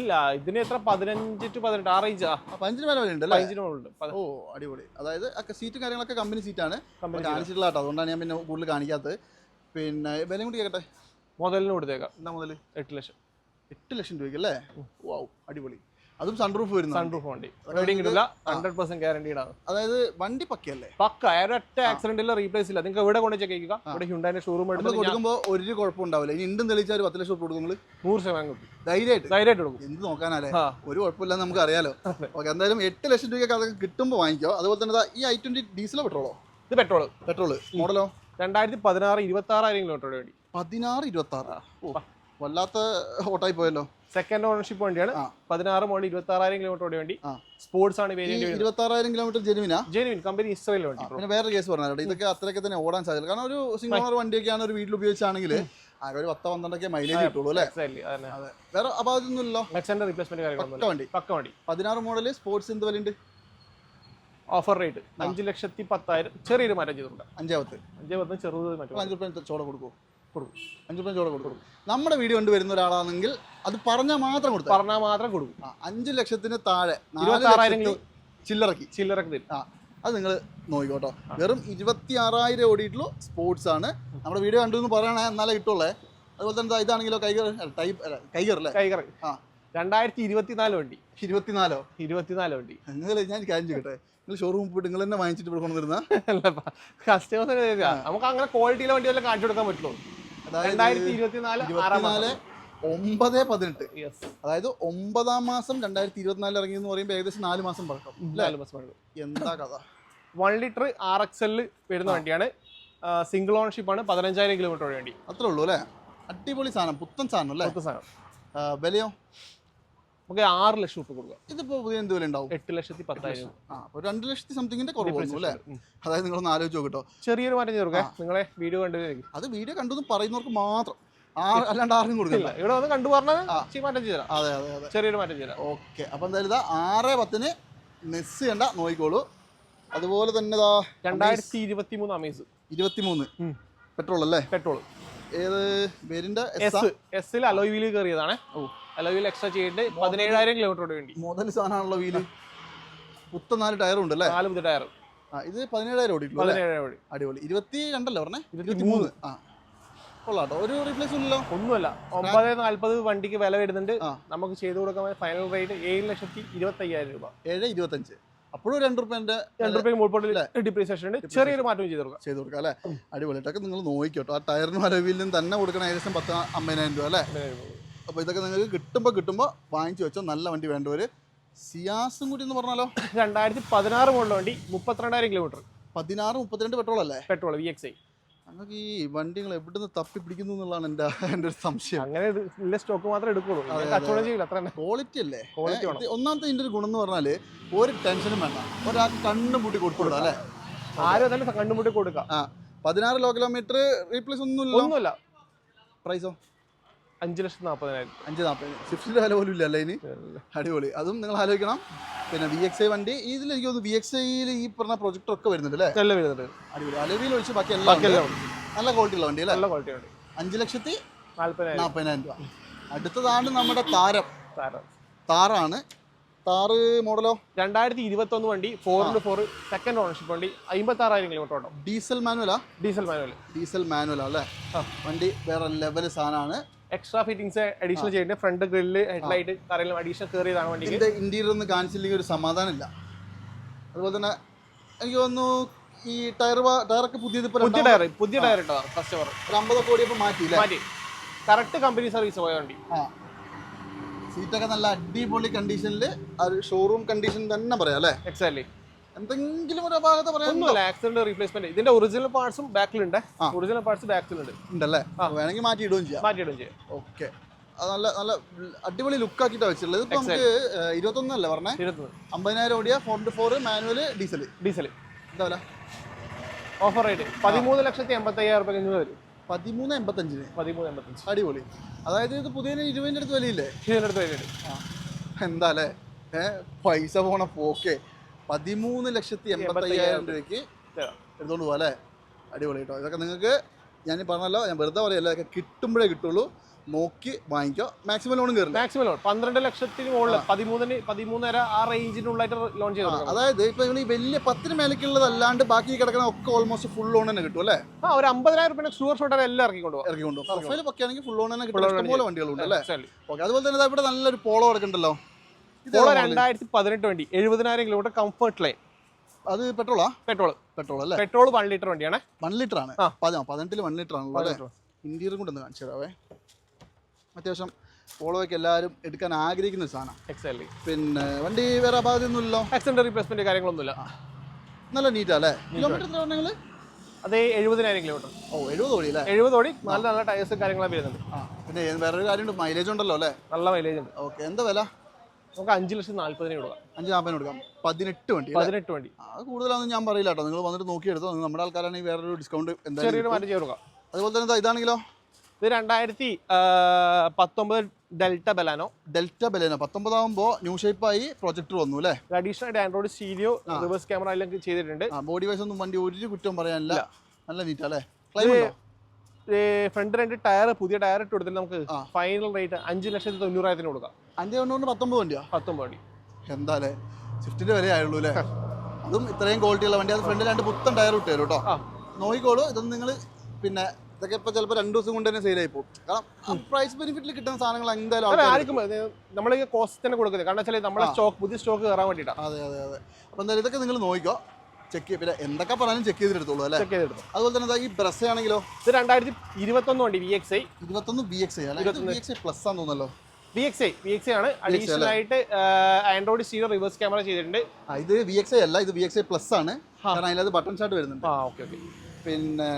ഇല്ല ഇതിന് എത്ര? പതിനഞ്ച് ടു പതിനെട്ട് ആ റേഞ്ച് പതിനഞ്ചിന് മേലെ വിലയുണ്ട് പതിനഞ്ചിന് മുകളിലുണ്ട് ഓ അടിപൊളി. അതായത് സീറ്റും കാര്യങ്ങളൊക്കെ കമ്പനി സീറ്റാണ് കാണിച്ചിട്ടുള്ള കേട്ടോ അതുകൊണ്ടാണ് ഞാൻ പിന്നെ കൂടുതൽ കാണിക്കാത്തത്. പിന്നെ വിലയും കൂടി കേട്ടെ മുതലിന് കൊടുത്തേക്കാം. എന്താ മുതൽ എട്ട് ലക്ഷം. എട്ട് ലക്ഷം രൂപയ്ക്ക് അല്ലേ? വാവ് അടിപൊളി. അതും സൺറൂഫ് വരുന്നു സൺറൂഫ് വണ്ടി. റീഡിംഗ് കിട്ടില്ല ഹൺഡ്രഡ് പെർസെന്റ് ഗ്യാരണ്ടീഡ് ആണ്. അതായത് വണ്ടി പക്കയല്ലേ? പക്ക. ഒരൊറ്റ ആക്സിഡന്റിൽ റീപ്ലേസ് ഇല്ല. നിങ്ങൾക്ക് ഇവിടെ കൊണ്ട് ചെക്ക് ചെയ്യുക ഇവിടെ ഹ്യുണ്ടാന്റെ ഷോറൂം എടുത്ത് കൊടുക്കുമ്പോൾ ഒരു കുഴപ്പമുണ്ടാവില്ല ഇനി ഉണ്ടെന്ന് തെളിയിച്ചാൽ ഒരു പത്ത് ലക്ഷം കൊടുക്കും നിങ്ങൾ നൂറ് ശതമാനം കിട്ടും ധൈര്യമായിട്ട്. ധൈര്യമായിട്ട് കൊടുക്കും. എന്ത് നോക്കാനല്ലേ ഒരു കുഴപ്പമില്ല നമുക്ക് അറിയാലോ. ഓക്കെ എന്തായാലും എട്ട് ലക്ഷം രൂപയ്ക്ക് അതൊക്കെ കിട്ടുമ്പോൾ വാങ്ങിക്കോ. അതുപോലെ തന്നെ ഈ ഐ ട്വന്റി ഡീസലോ പെട്രോളോ? ഇത് പെട്രോൾ പെട്രോൾ മോഡലോ? രണ്ടായിരത്തി പതിനാറ് ഇരുപത്തി ആറായിരം കിലോമീറ്റർ വേണ്ടി. പതിനാറ് ഇരുപത്തി ആറ് വല്ലാത്ത ഓട്ടായി പോയല്ലോ. സെക്കൻഡ് ഓണർഷിപ്പ് വണ്ടിയാണ്. പതിനാറ് മോഡൽ ഇരുപത്തി ആറായിരം കിലോമീറ്റർ വേണ്ടി. സ്പോർട്സ് ആണ് ഇരുപത്തി ആറായിരം കിലോമീറ്റർ ജെനുവിനാ ജെനുവിൻ കമ്പനി ഇസ്രയേൽ വണ്ടി. പിന്നെ വേറെ കേസ് പറഞ്ഞാൽ ഇതൊക്കെ അത്രയൊക്കെ തന്നെ ഓടാൻ സാധ്യത കാരണം ഒരു സിംഗിൾ ഓണർ വണ്ടിയൊക്കെയാണ് ഒരു വീട്ടിൽ ഉപയോഗിച്ചാണെങ്കിൽ ആകെ ഒരു പത്ത് പന്ത്രണ്ടൊക്കെ മൈലേജ് കിട്ടുള്ളൂ അല്ലേ? വേറെ അപാകതൊന്നുമില്ലല്ലോ എക്സെന്റ് റീപ്ലേസ്മെന്റ് വണ്ടി. പക്ക വണ്ടി. പതിനാറ് മോഡൽ സ്പോർട്സ് എന്ത് വിലയുണ്ട്? ഓഫർ റേറ്റ് അഞ്ച് ലക്ഷത്തി പത്തായിരം. ചെറിയൊരു മാറ്റം ചെയ്തിട്ടുണ്ട്. അഞ്ചാമത്ത്. അഞ്ചേ പത്തും ചെറുത് മാറ്റം. അഞ്ച് രൂപ ചോട കൊടുക്കുമോ കൊടുക്കും. അഞ്ച് റുപ്യ ചോട കൊടുക്കും. നമ്മുടെ വീഡിയോ കണ്ട് വരുന്ന ഒരാളാണെങ്കിൽ അത് പറഞ്ഞാൽ മാത്രം കൊടുക്കും പറഞ്ഞാൽ മാത്രം കൊടുക്കും. ആ, അഞ്ച് ലക്ഷത്തിന് താഴെ ചില്ലറക്കി ഇരുപത്താറായിരം ചില്ലറക്കി തരും ആ അത് നിങ്ങൾ നോക്കിക്കോട്ടോ. വെറും ഇരുപത്തി ആറായിരം ഓടിയിട്ടുള്ള സ്പോർട്സ് ആണ്. നമ്മുടെ വീഡിയോ കണ്ടു എന്ന് പറയണേ എന്നാലേ കിട്ടുള്ളേ. അതുപോലെ തന്നെ ഇതാണെങ്കിലോ കൈകർ ടൈപ്പ് കൈകർ അല്ലേ? കൈകർ ആ. രണ്ടായിരത്തി ഇരുപത്തിനാല് വണ്ടി. ഇരുപത്തിനാലോ? ഇരുപത്തിനാല് വണ്ടി. നിങ്ങൾ ഞാൻ കാര്യം ചോദിക്കട്ടെ. നിങ്ങൾ ഷോറൂമിൽ പോയിട്ട് നിങ്ങൾ തന്നെ വാങ്ങിച്ചിട്ട് ഇവിടെ കൊണ്ടുവരുന്ന കസ്റ്റമേഴ്സിന് നമുക്ക് അങ്ങനെ ക്വാളിറ്റിയിലെ വണ്ടി എല്ലാം കാണിച്ചു കൊടുക്കാൻ പറ്റുള്ളൂ. രണ്ടായിരത്തി ഇരുപത്തിനാല് ഒമ്പത് പതിനെട്ട്. അതായത് ഒമ്പതാം മാസം രണ്ടായിരത്തി ഇരുപത്തിനാലിൽ ഇറങ്ങി എന്ന് പറയുമ്പോൾ ഏകദേശം നാല് മാസം പഴക്കം നാല് എന്താ കഥ? വൺ ലിറ്റർ ആർ എക്സ് എല്ലിൽ വരുന്ന വണ്ടിയാണ്. സിംഗിൾ ഓണർഷിപ്പ് ആണ്. പതിനഞ്ചായിരം കിലോമീറ്റർ വേണ്ടി. അത്രേ ഉള്ളൂ അല്ലേ? അടിപൊളി സാധനം പുത്തൻ സാധനം അല്ലേ? പുത്തൻ സാധനം. വിലയോ? നമുക്ക് ആറ് ലക്ഷം രൂപ കൊടുക്കാം. ഇതിപ്പോ പുതിയ എന്ത് വില ഉണ്ടാവും? എട്ട് ലക്ഷത്തി പത്തായിരം. ആ ഒരു രണ്ട് ലക്ഷത്തി സംതിങ്ങിന്റെ കുറവായിരുന്നു അല്ലേ. അതായത് നിങ്ങളൊന്ന് ആലോചിച്ച് നോക്കിട്ടോ ചെറിയൊരു മാറ്റം ചേർക്കാം നിങ്ങളെ വീഡിയോ കണ്ടു അത് വീഡിയോ കണ്ടെന്ന് പറയുന്നവർക്ക് മാത്രം. അല്ലാണ്ട് ആർക്കും കൊടുക്കില്ല ഇവിടെ വന്ന് കണ്ടു പറഞ്ഞാൽ ഇച്ചിരി മാറ്റം ചെയ്തരാം അതെ അതെ അതെ. ചെറിയൊരു മാറ്റം ചെയ്തരാം ഓക്കെ അപ്പോൾ എന്തായാലും ഇതാ ആറ് പത്തിന് മിസ് ചെയ്യണ്ട നോക്കിക്കോളൂ. അതുപോലെ തന്നെ ഇതാ രണ്ടായിരത്തി ഇരുപത്തി മൂന്ന് അമേസ്. ഇരുപത്തി മൂന്ന് പെട്രോൾ അല്ലേ? പെട്രോൾ. ഏത് പേരിന്റെ? എസ് എസിൽ അലോയ് വീൽ കയറിയതാണ്. ഓ. അലോയ് എക്സ്ട്രാ ചെയ്തിട്ട് പതിനേഴായിരം കിലോമീറ്ററോട് വേണ്ടി. മുതൽ സാധനമാണല്ലോ വീൽ. പുത്ത നാല് ടയറും ഉണ്ട് അല്ലേ നാല് പുതിയ ടയർ ആ ഇത് പതിനേഴായിരം ഓടി പതിനേഴായിരം ഓടി. അടിപൊളി. ഇരുപത്തി രണ്ടല്ലേ പറഞ്ഞേ? ഇരുപത്തി മൂന്ന്. ആ. കൊള്ളാട്ടോ. ഒരു റീപ്ലേസ് ഒന്നുമില്ല. ഒന്നുമല്ല ഒമ്പത് നാല്പത് വണ്ടിക്ക് വില വരുന്നുണ്ട്. നമുക്ക് ചെയ്തു കൊടുക്കാൻ ഫൈനൽ റേറ്റ് ഏഴ് ലക്ഷത്തി ഇരുപത്തി അയ്യായിരം രൂപ. ഏഴ് ഇരുപത്തഞ്ച്. അപ്പോഴും രണ്ട് റുപ്യന്റെ രണ്ട് റുപ്യ മുൾപോട്ടിൽ ഡിപ്രീസിയേഷൻ ഉണ്ട്. ചെറിയൊരു മാറ്റം ചെയ്ത് കൊടുക്കാം. ചെയ്ത് കൊടുക്കാം അല്ലേ? അടിപൊളിയായിട്ടൊക്കെ നിങ്ങൾ നോക്കിക്കോട്ടോ. ആ ടയറിനും അരവിലും തന്നെ കൊടുക്കണം ഏകദേശം പത്ത് അമ്പതിനായിരം രൂപ അല്ലേ? അപ്പോൾ ഇതൊക്കെ നിങ്ങൾക്ക് കിട്ടുമ്പോൾ കിട്ടുമ്പോൾ വാങ്ങിച്ചു വെച്ചോ. നല്ല വണ്ടി വേണ്ടവർ സിയാസും കൂടി എന്ന് പറഞ്ഞാലോ? രണ്ടായിരത്തി പതിനാറ് മോഡൽ വണ്ടി മുപ്പത്തിരണ്ടായിരം കിലോമീറ്റർ പതിനാറ് മുപ്പത്തിരണ്ട് പെട്രോൾ അല്ലേ? പെട്രോൾ വി എക്സ് ഐ നമുക്ക് ഈ വണ്ടികൾ എവിടുന്ന് തപ്പി പിടിക്കുന്നു എന്നുള്ളതാണ് എന്റെ എന്റെ ഒരു സംശയം. അങ്ങനെ ഇല്ല സ്റ്റോക്ക് മാത്രമേ എടുക്കുള്ളൂ. കച്ചവടം ചെയ്യില്ല അത്ര തന്നെ. ക്വാളിറ്റി അല്ലേ? ക്വാളിറ്റി ഒന്നാമത്തെ ഇതിന്റെ ഒരു ഗുണം എന്ന് പറഞ്ഞാൽ ഒരു ടെൻഷനും വേണ്ട. ഒരാൾക്ക് കണ്ണും പൂട്ടി കൊടുത്തുവിടാം അല്ലേ? ആരും തന്നെ കണ്ണുമുട്ടി കൊടുക്കാം. ആ പതിനാറ് കിലോമീറ്റർ റീപ്ലേസ് ഒന്നുമില്ല. ഒന്നുമില്ല. പ്രൈസോ അഞ്ച് ലക്ഷത്തി നാൽപ്പതിനായിരം. അഞ്ച് നാൽപ്പത് സ്വിഫ്റ്റിന്റെ വില പോലും ഇല്ല അല്ലേ ഇനി? അടിപൊളി. അതും നിങ്ങൾ ആലോചിക്കണം. പിന്നെ വി എക്സ് ഐ വണ്ടി ഇതിൽ എനിക്ക് തോന്നുന്നു വി എക്സ് ഐയിൽ ഈ പറഞ്ഞ പ്രൊജക്ടർ ഒക്കെ വരുന്നുണ്ട് അല്ലേ? എല്ലാം വരുന്നുണ്ട്. അടിപൊളി. അലവിയിൽ ഒഴിച്ച് ബാക്കി എല്ലാം നല്ല ക്വാളിറ്റി ഉള്ള വണ്ടി അല്ലേ? നല്ല ക്വാളിറ്റി ഉണ്ട് അഞ്ച് ലക്ഷത്തി നാൽപ്പതിനായിരം. രൂപ. അടുത്തതാണ് നമ്മുടെ താരം. താരം. താറാണ്. താറ് മോഡലോ? രണ്ടായിരത്തി ഇരുപത്തി ഒന്ന് വണ്ടി four into four second ownership വണ്ടി അമ്പത്തി ആറായിരം കിലോമീറ്റർ ഓട്ടോ. ഡീസൽ മാനുവലാ? ഡീസൽ മാനുവൽ ഡീസൽ മാനുവലാ അല്ലേ? വണ്ടി വേറെ ലെവൽ സാധനമാണ്. എക്സ്ട്രാ ഫിറ്റിംഗ്സ് അഡീഷണൽ ചെയ്തിട്ട് ഫ്രണ്ട് ഗ്രില്ല് ഹെഡ്ലൈറ്റ് കറയിലും അഡീഷണൽ കയറിയതാണ് വണ്ടിക്ക് ഇതിന്റെ ഇന്റീരിയർ ഒന്ന് കാണിച്ചില്ലെങ്കിൽ ഒരു സമാധാനമില്ല. അതുപോലെ തന്നെ എനിക്ക് തോന്നുന്നു ഈ ടയർ ടയറൊക്കെ പുതിയത് ഇപ്പോൾ പുതിയ ടയർ പുതിയ ടയർ ഇട്ടോ? കസ്റ്റമർ ഒരു അമ്പതൊക്കെ ഓടിയപ്പോൾ മാറ്റിയില്ലേ മാറ്റി. കറക്റ്റ് കമ്പനി സർവീസ് പോയ വണ്ടി. ആ. സീറ്റൊക്കെ നല്ല അടിപൊളി കണ്ടീഷനിൽ ഒരു ഷോറൂം കണ്ടീഷൻ തന്നെ പറയാം അല്ലേ? എക്സാക്ട്ലി എന്തെങ്കിലും ഒരു ഭാഗത്ത് പറയാൻ ഒന്നുമില്ല ആക്സിഡന്റ് റീപ്ലേസ്മെന്റ് ഇതിന്റെ ഒറിജിനൽ പാർട്സും ബാക്കിലുണ്ട് ഉണ്ട്. ഒറിജിനൽ പാർട്സ് ബാക്കിലുണ്ട് ഉണ്ടല്ലേ? വേണമെങ്കിൽ മാറ്റി ഇടുകയും ചെയ്യാം. മാറ്റി ഇടുകയും ചെയ്യാം. ഓക്കെ. അത് നല്ല നല്ല അടിപൊളി ലുക്ക് ആക്കിയിട്ടാണ് വെച്ചിട്ടുള്ളത്. ഇപ്പൊ നമുക്ക് ഇരുപത്തൊന്നല്ലേ പറഞ്ഞേ? അമ്പതിനായിരം ഓടിയ four two four manual diesel diesel എന്താ വില? ഓഫർ റേറ്റ് പതിമൂന്ന് ലക്ഷത്തി എൺപത്തി അയ്യായിരം രൂപ കഴിഞ്ഞ് വരും. പതിമൂന്ന് എൺപത്തഞ്ചിന്. പതിമൂന്ന് എൺപത്തഞ്ച്. അടിപൊളി. അതായത് ഇത് പുതിയ ഇരുപതിന്റെ അടുത്ത് വിലയില്ലേ? ഇരുപതിന്റെ അടുത്ത് വരുന്നുണ്ട് എന്താ അല്ലേ? പൈസ പോണ പോക്കെ. പതിമൂന്ന് ലക്ഷത്തി എൺപത്തി അയ്യായിരം രൂപയ്ക്ക് എടുത്തോണ്ട് പോവാ അല്ലേ? അടിപൊളി കേട്ടോ. ഇതൊക്കെ നിങ്ങൾക്ക് ഞാൻ പറഞ്ഞല്ലോ ഞാൻ വെറുതെ പറയല്ല ഇതൊക്കെ കിട്ടുമ്പോഴേ കിട്ടുള്ളൂ. നോക്കി വാങ്ങിക്കോ. മാക്സിമം ലോണും കയറും മാക്സിമം ലോൺ പന്ത്രണ്ട് ലക്ഷത്തിന് മുകളിൽ പതിമൂന്നിന് പതിമൂന്നര ആ റേഞ്ചിനുള്ളായിട്ട് ലോൺ ചെയ്ത് അതായത് ഇപ്പൊ നിങ്ങൾ ഈ വലിയ പത്തിന് മേലേക്കുള്ളത് അല്ലാണ്ട് ബാക്കി കിടക്കുന്ന ഒക്കെ ഓൾമോസ്റ്റ് ഫുൾ ലോൺ തന്നെ കിട്ടും അല്ലേ? ആ ഒരു അമ്പതിനായിരം രൂപ ഷുവർ ഷോട്ട് എല്ലാം ഇറക്കി കൊണ്ടുപോകും ഇറക്കി കൊണ്ടുപോകും പ്രൊഫൈൽ ആണെങ്കിൽ ഫുൾ ലോൺ തന്നെ കിട്ടും. ഇഷ്ടംപോലെ വണ്ടികളുണ്ട് അല്ലേ. ഓക്കെ അതുപോലെ തന്നെ ഇവിടെ നല്ലൊരു പോളോ കിടക്കുന്നുണ്ടല്ലോ പോളോ? രണ്ടായിരത്തി പതിനെട്ട് വണ്ടി എഴുപതിനായിരം കിലോമീറ്റർ കംഫർട്ട് ലൈൻ അത് പെട്രോളാ? പെട്രോൾ പെട്രോൾ അല്ലേ? പെട്രോൾ വൺ ലിറ്റർ വണ്ടിയാണ്. വൺ ലിറ്റർ ആണ്? പതിനെട്ടിൽ വൺ ലിറ്റർ ആണല്ലോ അല്ലേ? liter. ഇന്റീരിയർ കൊണ്ടൊന്ന് കാണിച്ചു തരാവേ. അത്യാവശ്യം പോളോയൊക്കെ എല്ലാവരും എടുക്കാൻ ആഗ്രഹിക്കുന്ന സാധനം. എക്സാക്ട്ലി പിന്നെ വണ്ടി വേറെ അപാകതയൊന്നുമില്ലല്ലോ ആക്സിഡന്റ് റീപ്ലേസ്മെന്റ് കാര്യങ്ങളൊന്നുമില്ല. നല്ല നീറ്റാ അല്ലേ? കിലോമീറ്റർ എത്ര പറഞ്ഞാൽ അത് എഴുപതിനായിരം കിലോമീറ്റർ ഓ എഴുപത് ഓടി അല്ലേ? എഴുപത് ഓടി നല്ല നല്ല ടയേഴ്സും കാര്യങ്ങളാണ് വരുന്നുണ്ട്. പിന്നെ വേറൊരു കാര്യമുണ്ട്? മൈലേജ് ഉണ്ടല്ലോ അല്ലേ? നല്ല മൈലേജ് ഉണ്ട്. ഓക്കെ എന്താ വില? നമുക്ക് അഞ്ച് ലക്ഷത്തി നാല്പതിന് കൊടുക്കാം. അഞ്ച് നാൽപ്പതിന് കൊടുക്കാം. പതിനെട്ട് വണ്ടി? പതിനെട്ട് വണ്ടി. അത് കൂടുതലാണെന്ന് ഞാൻ പറയില്ല കേട്ടോ. നിങ്ങൾ വന്നിട്ട് നോക്കിയെടുത്തോ. നമ്മുടെ ആൾക്കാരാണെങ്കിൽ വേറൊരു ഡിസ്കൗണ്ട് എന്തായാലും ചെറിയൊരു മാറ്റം ചെയ്ത് കൊടുക്കാം. അതുപോലെ തന്നെ ഇതാണെങ്കിലോ? ഇത് രണ്ടായിരത്തി പത്തൊമ്പത് Delta Baleno. Delta Baleno. പത്തൊമ്പതാകുമ്പോൾ new ഷേപ്പായി പ്രൊജക്ടർ വന്നു അല്ലേ? അഡീഷണൽ ആയിട്ട് ആൻഡ്രോയിഡ് സ്റ്റീരിയോ റിവേഴ്സ് ക്യാമറ എല്ലാം ചെയ്തിട്ടുണ്ട്. ബോഡി വൈസ് ഒന്നും വണ്ടി ഒരു കുറ്റം പറയാനില്ല. നല്ല നീറ്റാ അല്ലേ? ഫ്രണ്ട് രണ്ട് ടയർ പുതിയ ടയർ ഇട്ട് കൊടുത്തിട്ട് നമുക്ക് ഫൈനൽ റേറ്റ് അഞ്ച് ലക്ഷത്തി തൊണ്ണൂറായിരത്തിന് കൊടുക്കാം. അഞ്ച് തൊണ്ണൂറിന് പത്തൊമ്പത് വണ്ടിയോ? പത്തൊമ്പത് വണ്ടി. എന്താ അല്ലേ സ്വിഫ്റ്റിന്റെ വരെ ആയുള്ളൂ അല്ലേ? അതും ഇത്രയും ക്വാളിറ്റി ഉള്ള വണ്ടി അത് ഫ്രണ്ട് രണ്ട് പുത്തൻ ടയർ ഇട്ടു തരും കേട്ടോ നോക്കിക്കോളൂ ഇതൊന്നും നിങ്ങൾ പിന്നെ ഇതൊക്കെ ഇപ്പൊ ചിലപ്പോൾ രണ്ടു ദിവസം കൊണ്ട് തന്നെ സെയിൽ ആയി പോകും. കാരണം പ്രൈസ് ബെനിഫിറ്റിൽ കിട്ടുന്ന സാധനങ്ങൾ എന്തായാലും ആർക്കും നമ്മൾ കോസ്റ്റ് തന്നെ കൊടുക്കുന്നത് കാരണം വെച്ചാൽ നമ്മളെ സ്റ്റോക്ക് പുതിയ സ്റ്റോക്ക് കയറാൻ വേണ്ടിയിട്ടാണ് അതെ അതെ അതെ. അപ്പൊ എന്തായാലും ഇതൊക്കെ നിങ്ങൾ നോക്കിക്കോ. ചെക്ക് ചെയ്ത് പിന്നെ എന്തൊക്കെ പറഞ്ഞാലും ചെക്ക് ചെയ്തെടുത്തോളൂ അല്ലേ? ചെക്ക് ചെയ്തെടുത്തു അതുപോലെ തന്നെ ഈ ബ്രസ് ആണെങ്കിലോ? ഇത് രണ്ടായിരത്തി ഇരുപത്തൊന്ന് വണ്ടി വി എക്സ് ഐ ഇരുപത്തൊന്ന് ബി എക്സ് ഐ അല്ലേ? ബി എക്സ് ഐ പ്ലസ് ആണെന്ന് തോന്നല്ലോ V X I V X I ആണ്. അഡീഷണൽ ആയിട്ട് ആൻഡ്രോയിഡ് സീറോ റിവേഴ്സ് ക്യാമറ ചെയ്തിട്ടുണ്ട്. ഇത് വി എക്സ് ഐ അല്ല ഇത് വി എക്സ് ഐ പ്ലസ് ആണ്. കാരണം അതിനകത്ത് ബട്ടൺ ഷാട്ട് വരുന്നുണ്ട്. ആ ഓക്കെ ഓക്കെ പിന്നെ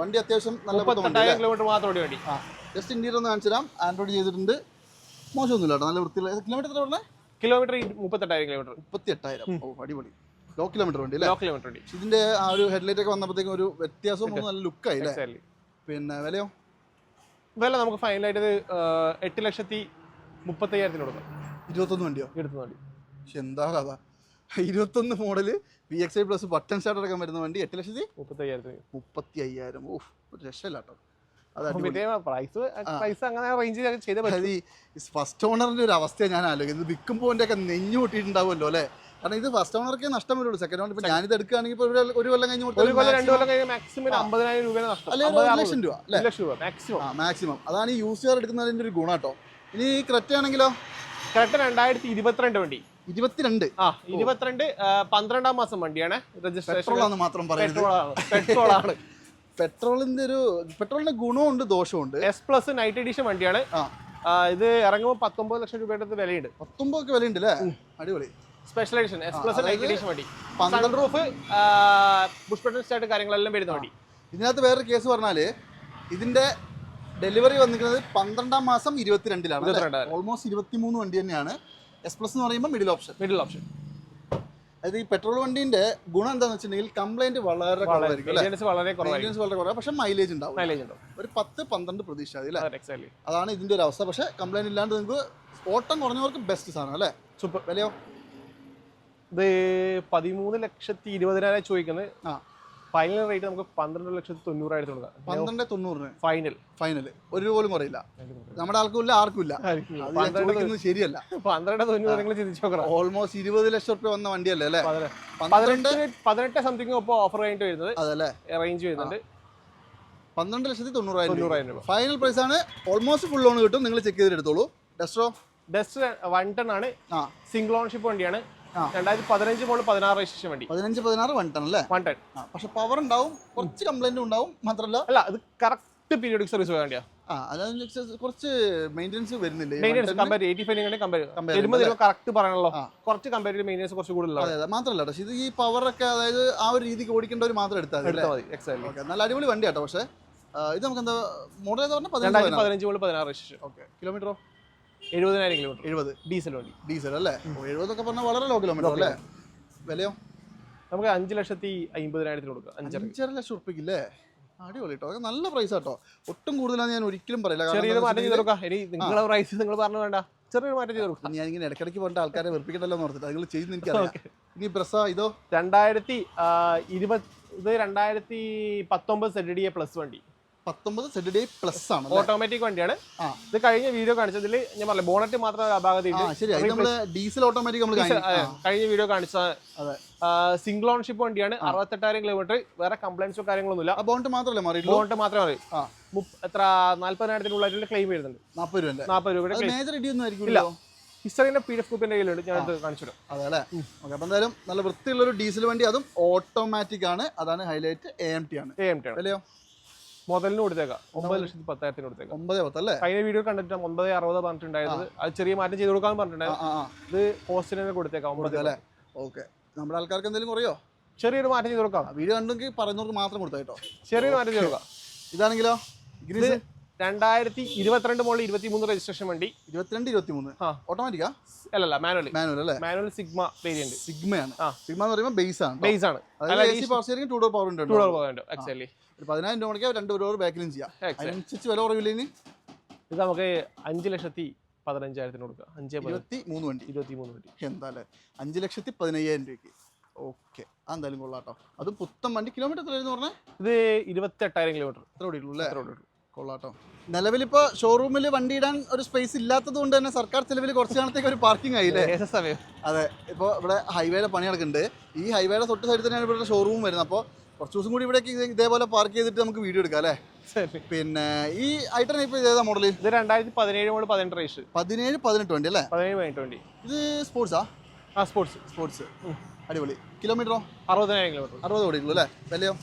വണ്ടി അത്യാവശ്യം നല്ല വണ്ടി കിലോമീറ്റർ മാത്രം ഓടി വണ്ടി. ആ ജസ്റ്റ് ഇന്ത്യയിൽ ഒന്ന് കാണിച്ചു തരാം ആൻഡ്രോയിഡ് ചെയ്തിട്ടുണ്ട്. മോശമൊന്നുമില്ല കേട്ടോ നല്ല വൃത്തിയുള്ള കിലോമീറ്റർ എത്ര കിലോമീറ്റർ മുപ്പത്തെട്ടായിരം കിലോമീറ്റർ മുപ്പത്തി എട്ടായിരം ഓ അടിപൊളി. ലോ കിലോമീറ്റർ വണ്ടി അല്ലേ? ലോ കിലോമീറ്റർ വണ്ടി. ഇതിന്റെ ആ ഒരു ഹെഡ്ലൈറ്റ് ഒക്കെ വന്നപ്പോഴത്തേക്കും ഒരു വ്യത്യാസവും നല്ല ലുക്കായി അല്ലേ? പിന്നെ വിലയോ? വില നമുക്ക് ഫൈനലായിട്ട് ഇത് എട്ട് ലക്ഷത്തി മുപ്പത്തയ്യായിരത്തിന് കൊടുക്കാം. ഇരുപത്തൊന്ന് വണ്ടിയോ? ഇരുപത്തൊന്ന് വണ്ടി. പക്ഷെ എന്താ കഥ? ഇരുപത്തൊന്ന് model V X I plus button start അടക്കം വരുന്ന വണ്ടി എട്ട് ലക്ഷത്തി മുപ്പത്തയ്യായിരത്തിന് മുപ്പത്തി അയ്യായിരം ഓഫ് ഒരു രക്ഷയില്ല കേട്ടോ ഫസ്റ്റ് ഓണറിന്റെ ഒരു അവസ്ഥ ഞാൻ ആലോചിക്കുന്നത്. വിൽക്കുമ്പോൾ നെഞ്ഞു കൂട്ടിയിട്ടുണ്ടാവുമല്ലോ അല്ലേ? കാരണം ഇത് ഫസ്റ്റ് ഓണർക്ക് നഷ്ടം വരുള്ളൂ. സെക്കൻഡ് ഓണർ ഇപ്പൊ ഞാനിത് എടുക്കുകയാണെങ്കിൽ ഒരു കൊല്ലം കഴിഞ്ഞ് ഒരു കൊല്ലം രണ്ട് കൊല്ലം കഴിഞ്ഞ് മാക്സിമം അമ്പതിനായിരം രൂപ നഷ്ടം. ലക്ഷം രൂപ മാക്സിമം ആ മാക്സിമം അതാണ് ഈ യൂസ് ചെയ്യാർ എടുക്കുന്നതിന്റെ ഒരു ഗുണം കേട്ടോ. ഇനി ഈ ക്രെറ്റ ആണെങ്കിലോ? ക്രെറ്റ് രണ്ടായിരത്തി ഇരുപത്തിരണ്ട് വണ്ടി. ഇരുപത്തിരണ്ട്? ആ ഇരുപത്തിരണ്ട് പന്ത്രണ്ടാം മാസം വണ്ടിയാണ്. രജിസ്ട്രേഷൻ മാത്രം പറയുന്നത്. പെട്രോളാണ് പെട്രോളിന്റെ ഒരു പെട്രോളിന്റെ ഗുണമുണ്ട് ദോഷമുണ്ട്. എസ് പ്ലസ് നൈറ്റ് എഡിഷൻ വണ്ടിയാണ്. ഇത് ഇറങ്ങുമ്പോൾ പത്തൊമ്പത് ലക്ഷം രൂപയുടെ വിലയുണ്ട് വിലയുണ്ട്. പത്തൊമ്പത് വിലയുണ്ട് അല്ലേ? അടിപൊളി. Special edition S plus night edition വണ്ടി. പന്ത്രണ്ട് റൂഫ് ബുഷ് ബട്ടൺ സ്റ്റാർട്ട് കാര്യങ്ങളെല്ലാം വരുന്ന വണ്ടി. ഇതിനകത്ത് വേറൊരു കേസ് പറഞ്ഞാൽ ഇതിന്റെ ഡെലിവറി വന്നിരിക്കുന്നത് പന്ത്രണ്ടാം മാസം ഇരുപത്തിരണ്ടിലാണ്. ഓൾമോസ്റ്റ് ഇരുപത്തിമൂന്ന് വണ്ടി തന്നെയാണ്. എസ് പ്ലസ് എന്ന് പറയുമ്പോൾ മിഡിൽ ഓപ്ഷൻ മിഡിൽ ഓപ്ഷൻ അതായത് ഈ പെട്രോൾ വണ്ടിന്റെ ഗുണം എന്താണെന്ന് വെച്ചിട്ടുണ്ടെങ്കിൽ കംപ്ലൈന്റ് വളരെ കുറവായിരിക്കും വളരെ കുറവാണ് പക്ഷെ മൈലേജ് ഉണ്ടാവും മൈലേജ് ഉണ്ടാവും. ഒരു പത്ത് പന്ത്രണ്ട് പ്രതീക്ഷ അതാണ് ഇതിന്റെ ഒരു അവസ്ഥ. പക്ഷെ കംപ്ലൈന്റ് ഇല്ലാണ്ട് നിങ്ങൾക്ക് ഓട്ടം കുറഞ്ഞവർക്ക് ബെസ്റ്റ് സാധനം അല്ലേ? സൂപ്പർ വിലയോ? ഇത് പതിമൂന്ന് ലക്ഷത്തി ഇരുപതിനായിരം ചോദിക്കുന്നത്. ആ. ഫൈനൽ റേറ്റ് നമുക്ക് പന്ത്രണ്ട് ലക്ഷത്തി തൊണ്ണൂറായിരത്തി കൊടുക്കാം. പന്ത്രണ്ട് തൊണ്ണൂറിന്? ഫൈനൽ ഫൈനൽ ഒരു രൂപ പോലും കുറയില്ല. നമ്മുടെ ആൾക്കും ഇല്ല ആർക്കും ഇല്ല. പന്ത്രണ്ട് ശരിയല്ല. പന്ത്രണ്ട് തൊണ്ണൂറ് നിങ്ങൾ ചിന്തിച്ചു നോക്കണം. ഓൾമോസ്റ്റ് ഇരുപത് ലക്ഷം റുപ്യ വന്ന വണ്ടിയല്ലേ അല്ലേ? പതിനെട്ട് പതിനെട്ട് സംതിങ് ഇപ്പോൾ ഓഫർ കഴിഞ്ഞിട്ട് വരുന്നത്. അതല്ലേ? റേഞ്ച് വരുന്നുണ്ട്. പന്ത്രണ്ട് ലക്ഷത്തി തൊണ്ണൂറായിരം തൊണ്ണൂറായിരം രൂപ. ഫൈനൽ പ്രൈസ് ആണ്. ഓൾമോസ്റ്റ് ഫുൾ ലോൺ കിട്ടും. നിങ്ങൾ ചെക്ക് ചെയ്തെടുത്തോളൂ ഡെസ്ട്രോ ഡെസ്റ്റ് വൺ ടൺ ആണ്. സിംഗിൾ ഓൺഷിപ്പ് വണ്ടിയാണ്. രണ്ടായിരത്തി പതിനഞ്ച് മോഡൽ പതിനാറ് രജിസ്ട്രേഷൻ വണ്ടി. പതിനഞ്ച് പതിനാറ് വൺ ടൺ അല്ലേ? വൺ ടൺ പക്ഷെ പവർ ഉണ്ടാവും കുറച്ച് കംപ്ലൈന്റ് ഉണ്ടാവും മാത്രമല്ല അല്ല അത് കറക്റ്റ് പീരിയോഡിക് സർവീസ് വേണ്ടിയാ. കുറച്ച് മെയിന്റെനൻസ് വരുന്നില്ലേ maintenance 110 compare eighty five compare വരുമ്പോൾ കറക്റ്റ് പറയണല്ലോ കുറച്ച് കമ്പയർ മെയിന്റെനൻസ് കുറച്ച് കൂടുതലാണ് മാത്രമല്ല പക്ഷേ ഇത് ഈ പവറൊക്കെ അതായത് ആ ഒരു രീതിക്ക് ഓടിക്കേണ്ടവർ മാത്രം എടുത്താൽ നല്ല അടിപൊളി വണ്ടി കേട്ടോ പക്ഷേ ഇത് നമുക്ക് എന്താ മോഡൽ ഏതാ പറഞ്ഞാൽ പതിനഞ്ച് പതിനാറ്. ഓക്കെ കിലോമീറ്ററോ എഴുപതിനായിരം കിലോമീറ്റർ എഴുപത്. ഡീസൽ വണ്ടി. ഡീസൽ അല്ലേ? എഴുപതൊക്കെ പറഞ്ഞാൽ വളരെ ലോ കിലോമീറ്റർ അല്ലേ? വിലയോ? നമുക്ക് അഞ്ച് ലക്ഷത്തി അമ്പതിനായിരത്തിന് കൊടുക്കാം. അഞ്ചര. അഞ്ചര ലക്ഷം ഉറപ്പിക്കില്ലേ അടിപൊളി കേട്ടോ നല്ല പ്രൈസ് കേട്ടോ ഒട്ടും കൂടുതലാണ് ഞാൻ ഒരിക്കലും പറയില്ല. ചെറിയൊരു മാറ്റം ചെയ്ത് കൊടുക്കാം. ഇനി നിങ്ങളെ പ്രൈസ് നിങ്ങൾ പറഞ്ഞു വേണ്ട. ചെറിയൊരു മാറ്റം ചെയ്ത് കൊടുക്കാം. ഞാൻ ഇങ്ങനെ ഇടയ്ക്കിടയ്ക്ക് പോയിട്ട് ആൾക്കാരെ വെറുപ്പിക്കണ്ടല്ലോ എന്ന് ഓർത്തിട്ട് നിങ്ങൾ ചെയ്യുന്ന എനിക്ക് ഇനി ബ്രസ ഇതോ? രണ്ടായിരത്തി ഇരുപത് ഇത് രണ്ടായിരത്തി പത്തൊമ്പത് സെഡ് ഡി എ പ്ലസ് വണ്ടി. പത്തൊമ്പത് സെഡ് ഡി പ്ലസ് ആണ് ഓട്ടോമാറ്റിക് വണ്ടിയാണ്. ഇത് കഴിഞ്ഞ വീഡിയോ കാണിച്ചതിൽ ഞാൻ പറഞ്ഞു ബോണറ്റ് മാത്രം ഒരു ഡീസൽ ഓട്ടോമാറ്റിക് നമ്മൾ കഴിഞ്ഞ വീഡിയോ കാണിച്ച സിംഗിൾ ഓൺഷിപ്പ് വണ്ടിയാണ്. അറുപത്തെട്ടായിരം കിലോമീറ്റർ വേറെ കംപ്ലൈൻസോ കാര്യങ്ങളൊന്നുമില്ല. ബോണ്ട് മാത്രമല്ലേ മാറി ബോണറ്റ് മാത്രമേ മാറി. എത്ര നാല്പതിനായിരത്തിനുള്ളിൽ ക്ലെയിം വരുന്നുണ്ട്. നാൽപ്പത് രൂപ നാൽപ്പത് രൂപയുടെ മേജർ ഇടിയൊന്നും ആയിരിക്കില്ലല്ലോ ഹിസ്റ്ററിന്റെ പി എഫ് കൂപ്പിന്റെ കയ്യിലുണ്ട്. ഞാൻ കാണിച്ചു അതെ അല്ലേ? ഓക്കെ അപ്പം എന്തായാലും നല്ല വൃത്തിയുള്ള ഒരു ഡീസൽ വണ്ടി. അതും ഓട്ടോമാറ്റിക് ആണ്. അതാണ് ഹൈലൈറ്റ് എ എം ടി ആണ്. എ എം ടി ആണ്. വിലയോ? മുതലിന് കൊടുത്തേക്കാം. ഒമ്പത് ലക്ഷത്തി പത്തായിരത്തിന് കൊടുത്തേക്കാം. ഒമ്പത് പത്ത് അല്ലേ? കഴിഞ്ഞ വീഡിയോ കണ്ടിട്ട് ഒമ്പത് അറുപത് പറഞ്ഞിട്ടുണ്ടായിരുന്നത്. അത് ചെറിയ മാറ്റം ചെയ്ത് കൊടുക്കാൻ പറഞ്ഞിട്ടുണ്ടായിരുന്നു. ഇത് പോസ്റ്റിന് തന്നെ കൊടുത്തേക്കാം ഒമ്പത് അല്ലേ? ഓക്കെ. നമ്മുടെ ആൾക്കാർക്ക് എന്തെങ്കിലും കുറയോ? ചെറിയൊരു മാറ്റം ചെയ്ത് കൊടുക്കാം. വീഡിയോ കണ്ടെങ്കിൽ പറയുന്നവർക്ക് മാത്രം കൊടുത്താൽ കേട്ടോ. ചെറിയൊരു മാറ്റം ചെയ്ത് കൊടുക്കാം. ഇതാണെങ്കിലോ? ഇത് ഗ്രീസ്? രണ്ടായിരത്തി ഇരുപത്തിരണ്ട് മോളിൽ ഇരുപത്തി മൂന്ന് രജിസ്ട്രേഷൻ വണ്ടി. ഇരുപത്തിരണ്ട് ഇരുപത്തി മൂന്ന് ഓട്ടോമാറ്റിക്കാ? അല്ലല്ല മാനുവൽ മാനുവൽ അല്ലേ? മാനുവൽ സിഗ്മ വേരിയന്റ് സിഗ്മയാണ്. സിഗ്മ എന്ന് പറയുമ്പോൾ ബേസ് ആണ്. ബേസ് ആണ്. ടൂ ഡോർ പവർ ഉണ്ട് ടൂ ഡോർ പവർ ഉണ്ട് എക്സാക്ട്ലി ഒരു പതിനായിരം രൂപ മുടക്കിയാൽ രണ്ട് ഡോർ ബാക്കിലും ചെയ്യാം. അതിനനുസരിച്ച് വില കുറവില്ല ഇനി? ഇത് നമുക്ക് അഞ്ച് ലക്ഷത്തി പതിനഞ്ചായിരത്തിന് കൊടുക്കാം. അഞ്ച് ഇരുപത്തി മൂന്ന് വണ്ടി. ഇരുപത്തി മൂന്ന് വണ്ടി. എന്താ അല്ലേ അഞ്ച് ലക്ഷത്തി പതിനയ്യായിരം രൂപയ്ക്ക്. ഓക്കെ. എന്തായാലും കൊള്ളാം കേട്ടോ അത് പുത്തൻ വണ്ടി. കിലോമീറ്റർ എത്രയായിരുന്നു പറഞ്ഞാൽ ഇത് ഇരുപത്തി എട്ടായിരം കിലോമീറ്റർ എത്ര ഓടിയിട്ടുള്ളൂ അല്ലേ? എത്ര ഓടിയുള്ളൂ കൊള്ളാട്ടോ. നിലവിലിപ്പോ ഷോറൂമിൽ വണ്ടി ഇടാൻ ഒരു സ്പേസ് ഇല്ലാത്തത് കൊണ്ട് തന്നെ സർക്കാർ ചെലവിൽ കുറച്ച് നാളത്തേക്ക് ഒരു പാർക്കിംഗ് ആയില്ലേ? സമയം? അതെ. ഇപ്പോൾ ഇവിടെ ഹൈവേയുടെ പണി നടക്കുന്നുണ്ട് ഈ ഹൈവേയുടെ തൊട്ട് സൈഡിൽ തന്നെയാണ് ഇവിടെ ഷോറൂം വരുന്നത്. അപ്പോൾ കുറച്ച് ദിവസം കൂടി ഇവിടേക്ക് ഇതേപോലെ പാർക്ക് ചെയ്തിട്ട് നമുക്ക് വീഡിയോ എടുക്കാം അല്ലേ? പിന്നെ ഈ ഐറ്റം ഇപ്പോൾ ഏതാ മോഡൽ ഇത് രണ്ടായിരത്തി പതിനേഴ് മുതൽ പതിനെട്ട് റേസ് പതിനേഴ് പതിനെട്ട് വണ്ടി അല്ലേ? പതിനേഴ് പതിനെട്ട് വണ്ടി. ഇത് സ്പോർട്സാ ആ? സ്പോർട്സ് സ്പോർട്സ് അടിപൊളി. കിലോമീറ്ററോ അറുപതിനായിരം കിലോമീറ്റർ അറുപത് ഓടിയുള്ളൂ അല്ലേ? വിലയോ?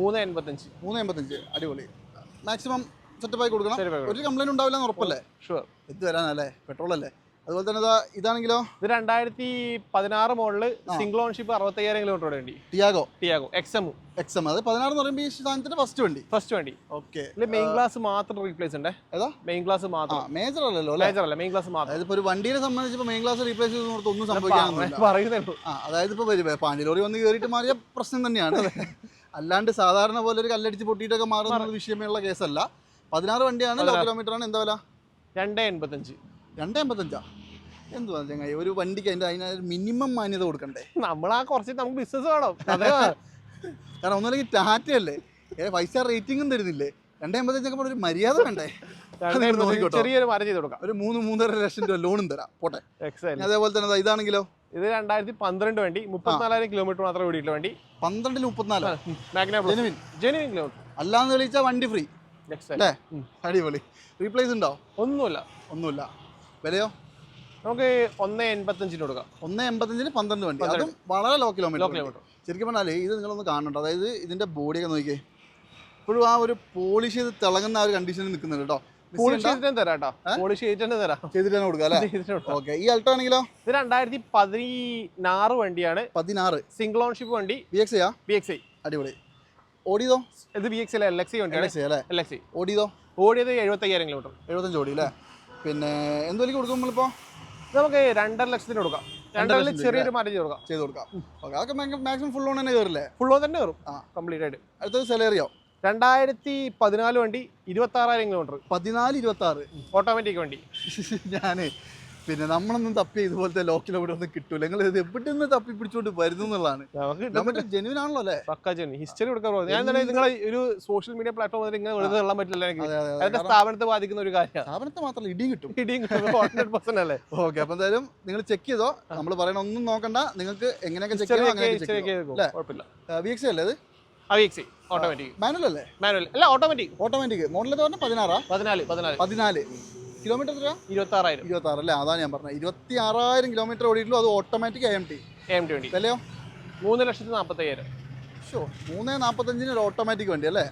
മൂന്ന് എൺപത്തഞ്ച്. മൂന്ന് എൺപത്തഞ്ച്. അടിപൊളി. മാക്സിമം സെറ്റപ്പ് ആയി കൊടുക്കണം. ഒരു കംപ്ലൈന്റ് ഉണ്ടാവില്ല എന്ന് ഉറപ്പല്ലേ ഷുവർ എത്തി വരാനല്ലേ? പെട്രോൾ അല്ലേ? അതുപോലെ തന്നെ ഇതാ ഇതാണെങ്കിലോ? ഇത് രണ്ടായിരത്തി പതിനാറ് മോഡൽ സിംഗിൾ ഓൺഷിപ്പ് അറുപത്തയ്യായിരം കിലോമീറ്റർ വണ്ടി. ടിയാഗോ ടിയാഗോ എക്സം എക്സ് എം അത് പതിനാറ് എന്ന് പറയുമ്പോൾ ഈ സാധനത്തിന്റെ ഫസ്റ്റ് വണ്ടി. ഫസ്റ്റ് വണ്ടി. ഓക്കെ മെയിൻ ക്ലാസ് മാത്രം റീപ്ലേസ് ഉണ്ട്? ഏതാ? മെയിൻ ഗ്ലാസ് ആ മാത്രം മേജർ അല്ലല്ലോ അല്ലേ? മേജർ അല്ല മെയിൻ ക്ലാസ് മാത്രം. അതായത് ഒരു വണ്ടിയെ സംബന്ധിച്ച് മെയിൻ ക്ലാസ് റീപ്ലേസ് ചെയ്ത് ഒന്നും സംഭവിക്കാൻ പറയുന്നുള്ളൂ അതായത് ഇപ്പൊ വരുമ്പോ പാണ്ടിലോറി വന്ന് കയറിയിട്ട് മാറിയ പ്രശ്നം തന്നെയാണ്. അല്ലാണ്ട് സാധാരണ പോലെ ഒരു കല്ലടിച്ച് പൊട്ടിയിട്ടൊക്കെ മാറുന്ന ഒരു വിഷയമേ ഉള്ള കേസല്ല. പതിനാറ് വണ്ടിയാണ് കിലോമീറ്റർ ആണ് എന്താ വില? രണ്ട് എൺപത്തഞ്ച്. രണ്ട് എൺപത്തഞ്ചാ? എന്തുവാ ചങ്ങായി? ഒരു വണ്ടിക്ക് അതിന്റെ അതിന് മിനിമം മാന്യത കൊടുക്കണ്ടേ? നമ്മളാ കുറച്ച് നമുക്ക് ബിസിനസ് വേണം. കാരണം ഒന്നുമില്ലെങ്കിൽ ടാറ്റയല്ലേ അല്ലേ? ഫൈവ് സ്റ്റാർ റേറ്റിംഗും തരുന്നില്ലേ? രണ്ട് എൺപത്തഞ്ചൊക്കെ ഒരു മര്യാദ വേണ്ടേ. ചെറിയൊരു മാറ്റം ചെയ്ത് കൊടുക്കാം. ഒരു മൂന്ന് മൂന്നര ലക്ഷം രൂപ ലോണും തരാം. പോട്ടെ. അതേപോലെ തന്നെ ഇതാണെങ്കിലോ? ഇത് രണ്ടായിരത്തി പന്ത്രണ്ട് വണ്ടി മുപ്പത്തിനാലായിരം കിലോമീറ്റർ മാത്രമേ ഓടിയിട്ടുള്ള വണ്ടി. പന്ത്രണ്ടിൽ മുപ്പത്തിനാല്. ജെനുവിൻ ജെനുവിൻ കിലോമീറ്റർ അല്ലാന്ന് തെളിയിച്ചാൽ വണ്ടി ഫ്രീ അല്ലേ? അടിപൊളി. റീപ്ലേസ് ഉണ്ടോ? ഒന്നുമില്ല. ഒന്നുമില്ല. വിലയോ? നമുക്ക് ഒന്ന് എൺപത്തഞ്ചിന് കൊടുക്കാം. ഒന്ന് എൺപത്തഞ്ചിന് പന്ത്രണ്ട് വണ്ടി. അതും വളരെ ലോ കിലോമീറ്റർ കിലോമീറ്റർ ശരിക്കും പറഞ്ഞാൽ ഇത് നിങ്ങളൊന്ന് കാണണ്ട അതായത് ഇതിന്റെ ബോഡിയൊക്കെ നോക്കിയേ ഇപ്പോഴും ആ ഒരു പോളിഷ് ചെയ്ത് തിളങ്ങുന്ന ആ ഒരു കണ്ടീഷനിൽ നിൽക്കുന്നുണ്ട് കേട്ടോ. പോളിഷ് ചെയ്യണ്ട. ചെയ്തിട്ട് തരാം കേട്ടോ പോളിഷ് ചെയ്തിട്ട് തരാം ചെയ്തിട്ട് തന്നെ കൊടുക്കാം അല്ലേ? ചെയ്തിട്ട് ഓക്കെ ഈ അൾട്ടോ ആണെങ്കിലോ? ഇത് രണ്ടായിരത്തി പതിനാറ് വണ്ടിയാണ്. പതിനാറ്. സിംഗിൾ ഓൺഷിപ്പ് വണ്ടി. B X B X I അടിപൊളി. ഓടിയതോ? ഇത് B X L X I L വണ്ടിയാണ്. എക്സ് അല്ലേ? എൽ എക്സ് ഐ ഓടിയതോ? ഓടിയത് എഴുപത്തയ്യായിരം കിലോമീറ്റർ എഴുപത്തഞ്ച് ഓടി അല്ലേ? പിന്നെ എന്ത് കൊടുക്കും നമ്മളിപ്പോ? നമുക്ക് രണ്ടര ലക്ഷത്തിന് കൊടുക്കാം. രണ്ടര ചെറിയൊരു മാറ്റം ചെയ്ത് കൊടുക്കാം. ചെയ്ത് കൊടുക്കാം. ഓക്കെ അതൊക്കെ മാക്സിമം ഫുൾ ഓൺ തന്നെ കയറില്ലേ ഫുൾ ഓൺ തന്നെ കയറും ആ. കംപ്ലീറ്റ് ആയിട്ട്. അടുത്തത് സെലേറിയോ രണ്ടായിരത്തി പതിനാല് വണ്ടി ഇരുപത്തി ആറായിരം കിലോമീറ്റർ പതിനാല് ഇരുപത്തി ആറ് ഓട്ടോമാറ്റിക് വണ്ടി. ഞാനേ പിന്നെ നമ്മളൊന്നും തപ്പി ഇതുപോലത്തെ ലോ കിലോമീറ്റർ ഒന്നും കിട്ടൂല. നിങ്ങൾ ഇത് എവിടെ നിന്ന് തപ്പി പിടിച്ചോണ്ട് വരുന്നു എന്നുള്ളതാണ്. നമുക്ക് ജെനുവിൻ ആണല്ലോ അല്ലേ? പക്കാ ചെയ്യുന്നു ഹിസ്റ്ററി കൊടുക്കാൻ പോകുന്നത് ഞാൻ തന്നെ നിങ്ങളെ ഒരു സോഷ്യൽ മീഡിയ പ്ലാറ്റ്ഫോം ഇങ്ങനെ വെറുതെ തള്ളാൻ പറ്റില്ല എനിക്ക്. അതെ അതെ അതെ. അതിന്റെ സ്ഥാപനത്തെ ബാധിക്കുന്ന ഒരു കാര്യമാണ്. സ്ഥാപനത്തെ മാത്രമല്ല ഇടിയും കിട്ടും. ഇടിയും കിട്ടും. അല്ലേ? ഓക്കെ അപ്പൊ എന്തായാലും നിങ്ങൾ ചെക്ക് ചെയ്തോ. നമ്മൾ പറയണ ഒന്നും നോക്കണ്ട. നിങ്ങൾക്ക് എങ്ങനെയൊക്കെ ചെക്ക് ചെയ്തോ? കുഴപ്പമില്ല. വി എക്സ് അല്ലേ അത് ഓട്ടോമാറ്റിക് മാനുവൽ അല്ലേ മാനുവൽ. അല്ല ഓട്ടോമാറ്റിക് ഓട്ടോമാറ്റിക് മോഡൽ എന്ന് പറഞ്ഞാൽ പതിനാറാ? പതിനാല് പതിനാല്. പതിനാല്. കിലോമീറ്റർ എത്ര ഇരുപത്തി ആറായിരം ഇരുപത്തി ആറ് അല്ലേ അതാണ് ഞാൻ പറഞ്ഞത് ഇരുപത്തി ആറായിരം കിലോമീറ്റർ ഓടിയിട്ടുള്ളൂ അത് automatic M T M T വണ്ടി. വിലയോ? മൂന്ന് ലക്ഷത്തി നാൽപ്പത്തയ്യായിരം ഷോ മൂന്ന് നാൽപ്പത്തഞ്ചിന് ഒരു ഓട്ടോമാറ്റിക് വണ്ടി അല്ലേ?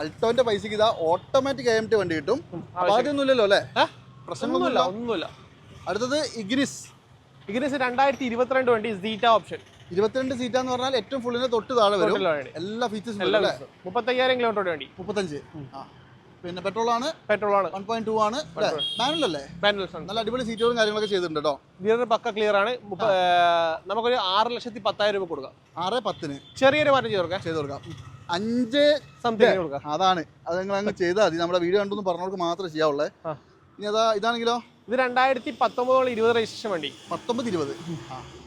അൾട്ടോന്റെ പൈസക്ക് ഇതാ ഓട്ടോമാറ്റിക് എം ടി വണ്ടി കിട്ടും. ആദ്യമൊന്നുമില്ലല്ലോ അല്ലേ? പ്രശ്നമൊന്നുമില്ല ഒന്നുമില്ല പ്രശ്നങ്ങളൊന്നുമില്ല? ഒന്നുമില്ല അടുത്തത് ഇഗ്നിസ്. ഇഗ്നിസ് രണ്ടായിരത്തി ഇരുപത്തിരണ്ട് വണ്ടി സീറ്റ ഓപ്ഷൻ ഇരുപത്തിരണ്ട് സീറ്റാന്ന് പറഞ്ഞാൽ ഏറ്റവും ഫുള്ളിന് തൊട്ട് താഴെ വരും. എല്ലാ ഫീച്ചേഴ്സും എല്ലാ മുപ്പത്തയ്യായിരം കിലോമീറ്റർ വേണ്ടി. മുപ്പത്തഞ്ച്. ആ. പിന്നെ പെട്രോൾ ആണ് പെട്രോൾ ആണ്. വൺ പോയിന്റ് ടു ആണ് മാനുവൽ അല്ലേ മാനുവൽ നല്ല അടിപൊളി സീറ്റുകളും കാര്യങ്ങളൊക്കെ ചെയ്തിട്ടുണ്ട് കേട്ടോ ഗിയർ പക്ക ക്ലിയർ ആണ്. നമുക്കൊരു ആറ് ലക്ഷത്തി പത്തായിരം രൂപ കൊടുക്കാം. ആറ് പത്തിന്. ചെറിയൊരു മാറ്റം ചെയ്ത് കൊടുക്കാം. ചെയ്ത് കൊടുക്കാം. അഞ്ച് സംതിങ് കൊടുക്കാം. അതാണ്. അത് നിങ്ങൾ അങ്ങ് ചെയ്താൽ മതി. നമ്മുടെ വീഡിയോ കണ്ടൊന്നും പറഞ്ഞവർക്ക് മാത്രമേ ചെയ്യാവുള്ളേ. ഇനി അതാ ഇതാണെങ്കിലോ? ഇത് രണ്ടായിരത്തി പത്തൊമ്പതോളം ഇരുപത് രജിസ്ട്രേഷൻ വണ്ടി. പത്തൊമ്പത് ഇരുപത്. ഓട്ടോമാറ്റിക്കാ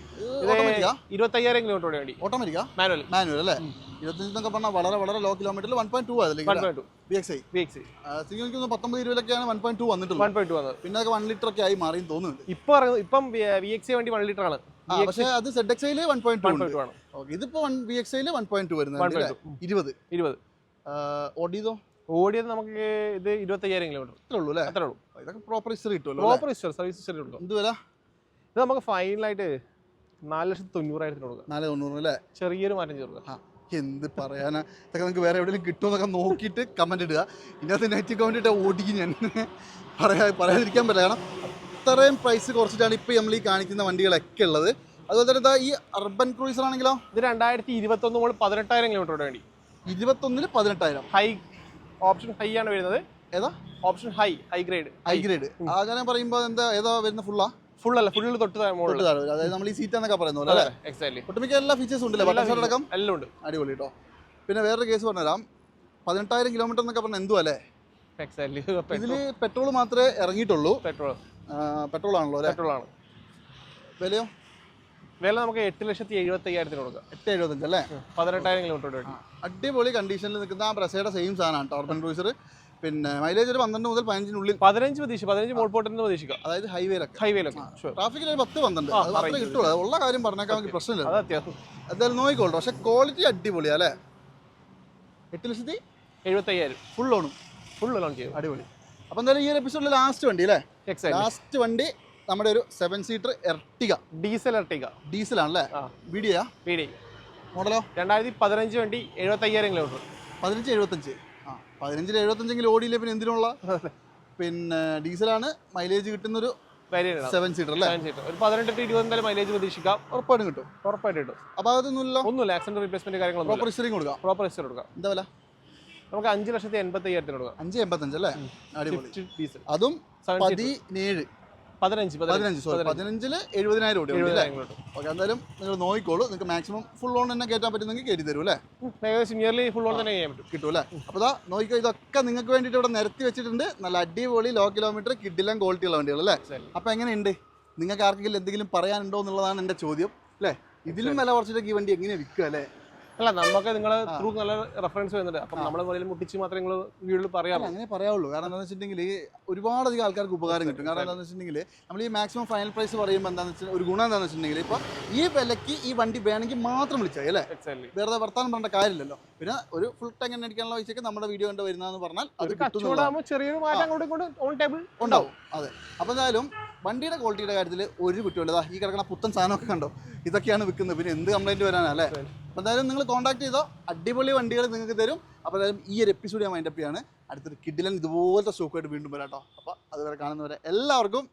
ഇരുപത്തയ്യായിരം കിലോമീറ്റർ വണ്ടി. ഓട്ടോമാറ്റിക്കാ മാനുവൽ മാനുവൽ അല്ലേ? പറഞ്ഞാൽ വളരെ വളരെ ലോ കിലോമീറ്ററിൽ വൺ പോയിന്റ് ടു വൺ അതിലേക്ക് point B X I V X സിംഗിൾക്ക് പത്തൊമ്പത് ഇരുപതിലൊക്കെയാണ് വൺ പോയിന്റ് ടു വന്നിട്ടുള്ളത്. വൺ പോയിന്റ് ടു വന്നത്. പിന്നെ അതൊക്കെ വൺ ലിറ്റർ ഒക്കെ ആയി തോന്നുന്നുണ്ട്. ഇപ്പൊ ഇപ്പം വി എക്സ് വണ്ടി വൺ ലിറ്റർ ആണ്. പക്ഷേ അത് സെഡ് എക്സ് ഐയിൽ വൺ പോയിന്റ് ടു ഉണ്ട് പോയിന്റ് ടു ആണ്. ഓക്കെ ഇതിപ്പോ വൺ ബി എക്സ് ഐയിൽ വൺ പോയിന്റ് ടു വരുന്നത് ഇരുപത്. ഇരുപത്. ഓടിയതോ? ഓടിയത് നമുക്ക് ഇത് ഇരുപത്തയ്യായിരം കിലോമീറ്റർ അത്രേ ഉള്ളൂ അല്ലേ? അത്രേ ഉള്ളൂ. ഇതൊക്കെ പ്രോപ്പർ ഹിസ്റ്ററി കിട്ടുമല്ലോ പ്രോപ്പർ ഹിസ്റ്ററി സർവീസ് ഹിസ്റ്ററി എന്ത് വില ഇത് നമുക്ക് ഫൈനലായിട്ട് നാല് ലക്ഷത്തി തൊണ്ണൂറായിരത്തിന് കൊടുക്കുക. നാല് തൊണ്ണൂറ് അല്ലേ? ചെറിയൊരു മാറ്റം ആ എന്ത് പറയാനാ? ഇതൊക്കെ നിങ്ങൾക്ക് വേറെ എവിടെയെങ്കിലും കിട്ടുമെന്നൊക്കെ നോക്കിയിട്ട് കമന്റ് ഇടുക. ഇതിനകത്ത് നെറ്റ് കമന്റ് ഇട്ടാൽ ഓടിക്കും ഞാൻ. പറയാ പറയാതിരിക്കാൻ പറ്റില്ല. കാരണം അത്രയും പ്രൈസ് കുറച്ചിട്ടാണ് ഇപ്പോൾ നമ്മൾ ഈ കാണിക്കുന്ന വണ്ടികളൊക്കെ ഉള്ളത്. അതുപോലെ തന്നെ ഈ അർബൻ ക്രൂസർ ആണെങ്കിലോ? ഇത് രണ്ടായിരത്തി ഇരുപത്തൊന്ന് മുതൽ പതിനെട്ടായിരം കിലോമീറ്റർ വേണ്ടി. ഇരുപത്തൊന്നിന് പതിനെട്ടായിരം. ഹൈ ഓപ്ഷൻ ഹൈ ആണ് വരുന്നത്. ഏതാ? Option high high grade high grade അങ്ങനെ പറയുമ്പോൾ എന്താ ഏതാ വരുന്ന ഫുള്ളാ ഫുൾ അല്ല ഫുൾ തൊട്ട് തൊട്ട് താഴെ അതായത് നമ്മൾ ഈ സീറ്റ് എന്നൊക്കെ പറയുന്ന പോലെ അല്ലേ? എക്സാക്ട്ലി ഒട്ടുമിക്ക എല്ലാ ഫീച്ചേഴ്സും ഉണ്ടല്ലേ? ബട്ടൺ അടക്കം? എല്ലാം ഉണ്ട്. അടിപൊളി കേട്ടോ പിന്നെ വേറൊരു കേസ് പറഞ്ഞുതരാം. പതിനെട്ടായിരം കിലോമീറ്റർ എന്നൊക്കെ പറഞ്ഞാൽ എന്തുവാ അല്ലേ? എക്സാക്ട്ലി ഇതിൽ പെട്രോൾ മാത്രമേ ഇറങ്ങിയിട്ടുള്ളൂ. പെട്രോൾ പെട്രോൾ ആണല്ലോ പെട്രോൾ ആണ്. വിലയോ? വില നമുക്ക് എട്ട് ലക്ഷത്തി എഴുപത്തി അയ്യായിരത്തിന് കൊടുക്കാം എട്ട് എഴുപത്തഞ്ച് അല്ലേ പതിനെട്ടായിരം കിലോമീറ്റർ അടിപൊളി കണ്ടീഷനിൽ നിൽക്കുന്ന ആ ബ്രസയുടെ സെയിം സാധനമാണ്. ടോർബൻ ക്രൂസർ പിന്നെ മൈലേജ് ഒരു പന്ത്രണ്ട് മുതൽ പതിനഞ്ചിനുള്ളിൽ. പതിനഞ്ച് പ്രതീക്ഷിക്കും പതിനഞ്ച് മോൾപോട്ടിൽ പ്രതീക്ഷിക്കാം അതായത് ഹൈവേയിലൊക്കെ ഹൈവേയിലൊക്കെ ട്രാഫിക്കിൽ ഒരു പത്ത് പന്ത്രണ്ട്. അത് മാത്രമേ കിട്ടുള്ളൂ. ഉള്ള കാര്യം പറഞ്ഞേക്കാൻ നമുക്ക് പ്രശ്നമില്ല. അത് അത്യാവശ്യം. എന്തായാലും നോക്കിക്കോളൂ. പക്ഷെ ക്വാളിറ്റി അടിപൊളിയാ അല്ലേ എട്ട് ലക്ഷത്തി? എഴുപത്തി അയ്യായിരം ഫുൾ ലോണും ഫുൾ ലോൺ ചെയ്യും. അടിപൊളി. അപ്പോൾ എന്തായാലും ഈ ഒരു എപ്പിസോഡിൽ ലാസ്റ്റ് വണ്ടി അല്ലേ? ലാസ്റ്റ് വണ്ടി നമ്മുടെ ഒരു seven seater Ertiga diesel Ertiga diesel ആണല്ലേ? വീഡിയോ വീഡിയോ മോഡലോ രണ്ടായിരത്തി പതിനഞ്ച് വണ്ടി എഴുപത്തി അയ്യായിരം കിലോമീറ്റർ പതിനഞ്ച് എഴുപത്തഞ്ച്. പതിനഞ്ചിൽ എഴുപത്തഞ്ചെങ്കിലും ഓടിയില്ലേ പിന്നെ എന്തിനുള്ള? പിന്നെ ഡീസലാണ്. മൈലേജ് കിട്ടുന്നൊരു വേരിയന്റ് സെവൻ സീറ്റർ അല്ലേ? ഒരു പതിനെട്ട് ടു ഇരുപത് മൈലേജ് പ്രതീക്ഷിക്കാം. ഉറപ്പായിട്ടും കിട്ടും. ഉറപ്പായിട്ട് കിട്ടും. അപ്പോൾ അതൊന്നുമില്ല ഒന്നുമില്ല. ആക്സിഡന്റ് റീപ്ലേസ്മെന്റ് കാര്യങ്ങളൊന്നും പ്രോപ്പർ ഹിസ്റ്ററിയും കൊടുക്കാം. പ്രോപ്പർ ഹിസ്റ്ററി കൊടുക്കാം. എന്താ വില? നമുക്ക് അഞ്ച് ലക്ഷത്തി എൺപത്തി അയ്യായിരത്തിന് കൊടുക്കാം. അഞ്ച് എൺപത്തഞ്ച് അല്ലേ? അടിപൊളി. ഡീസൽ അതും പതിനേഴ്. പതിനഞ്ച് പതിനഞ്ച് സോറി പതിനഞ്ചിൽ എഴുപതിനായിരം രൂപ ഓക്കെ എന്തായാലും നിങ്ങൾ നോക്കിക്കോളൂ. നിങ്ങൾക്ക് മാക്സിമം ഫുൾ ലോൺ തന്നെ കയറ്റാൻ പറ്റുന്നെങ്കിൽ കയറ്റി തരും അല്ലേ? ഏകദേശം ഇയർലി ഫുൾ ഓൺ തന്നെ ചെയ്യാൻ പറ്റും. കിട്ടും അല്ലേ? അപ്പോൾ ഇതാ നോക്കിക്കോ ഇതൊക്കെ നിങ്ങൾക്ക് വേണ്ടിയിട്ട് ഇവിടെ നിരത്തി വെച്ചിട്ടുണ്ട്. നല്ല അടിപൊളി ലോ കിലോമീറ്റർ കിഡിലും ക്വാളിറ്റി ഉള്ള വണ്ടികൾ അല്ലേ. അപ്പോൾ എങ്ങനെയുണ്ട്? നിങ്ങൾക്ക് ആർക്കെങ്കിലും എന്തെങ്കിലും പറയാനുണ്ടോ എന്നുള്ളതാണ് എന്റെ ചോദ്യം അല്ലേ? ഇതിലും വില കുറച്ചിട്ടൊക്കെ ഈ വണ്ടി എങ്ങനെ വിൽക്കുക അല്ലേ? അല്ല നമുക്ക് നിങ്ങൾ ത്രൂ നല്ല റെഫറൻസ് വരുന്നുണ്ട്. അപ്പം നമ്മൾ മുതലിൽ മുട്ടിച്ച് മാത്രമേ നിങ്ങൾ വീഡിയോയിൽ പറയാറുള്ളൂ അങ്ങനെ പറയാവുള്ളൂ. കാരണം എന്താണെന്ന് വെച്ചിട്ടുണ്ടെങ്കിൽ ഒരുപാടധികം ആൾക്കാർക്ക് ഉപകാരം കിട്ടും. കാരണം എന്താണെന്ന് വെച്ചിട്ടുണ്ടെങ്കിൽ നമ്മൾ ഈ മാക്സിമം ഫൈനൽ പ്രൈസ് പറയുമ്പോൾ എന്താണെന്ന് വെച്ചാൽ ഒരു ഗുണം എന്താണെന്ന് വെച്ചിട്ടുണ്ടെങ്കിൽ ഇപ്പോൾ ഈ വിലയ്ക്ക് ഈ വണ്ടി വേണമെങ്കിൽ മാത്രം വിളിച്ചാൽ അല്ലേ? വേറെ വെറുതെ വർത്താനം പറഞ്ഞ കാര്യമില്ലല്ലോ. പിന്നെ ഒരു ഫുൾ ടാങ്ക് എണ്ണ അടിക്കാനുള്ള പൈസയ്ക്ക് നമ്മുടെ വീഡിയോ കണ്ട് വരുന്നതെന്ന് പറഞ്ഞാൽ അത് ചെറിയൊരു മാറ്റം ഉണ്ടാവും. അതെ. അപ്പോൾ എന്തായാലും വണ്ടിയുടെ ക്വാളിറ്റിയുടെ കാര്യത്തിൽ ഒരു കുറ്റമില്ല ഈ കിടക്കുന്ന പുത്തൻ സാധനമൊക്കെ കണ്ടോ? ഇതൊക്കെയാണ് വിൽക്കുന്നത്. പിന്നെ എന്ത് കംപ്ലൈന്റ് വരാനാ അല്ലേ? അപ്പോൾ എന്തായാലും നിങ്ങൾ കോൺടാക്ട് ചെയ്തോ. അടിപൊളി വണ്ടികൾ നിങ്ങൾക്ക് തരും. അപ്പോൾ എന്തായാലും ഈ ഒരു എപ്പിസോഡ് ഞാൻ മൈൻഡപ്പ് ചെയ്യാണ്. അടുത്തൊരു കിഡിലൻ ഇതുപോലത്തെ സ്റ്റോക്കായിട്ട് വീണ്ടും വരാം കേട്ടോ അപ്പോൾ അതുവരെ കാണുന്നവരെ എല്ലാവർക്കും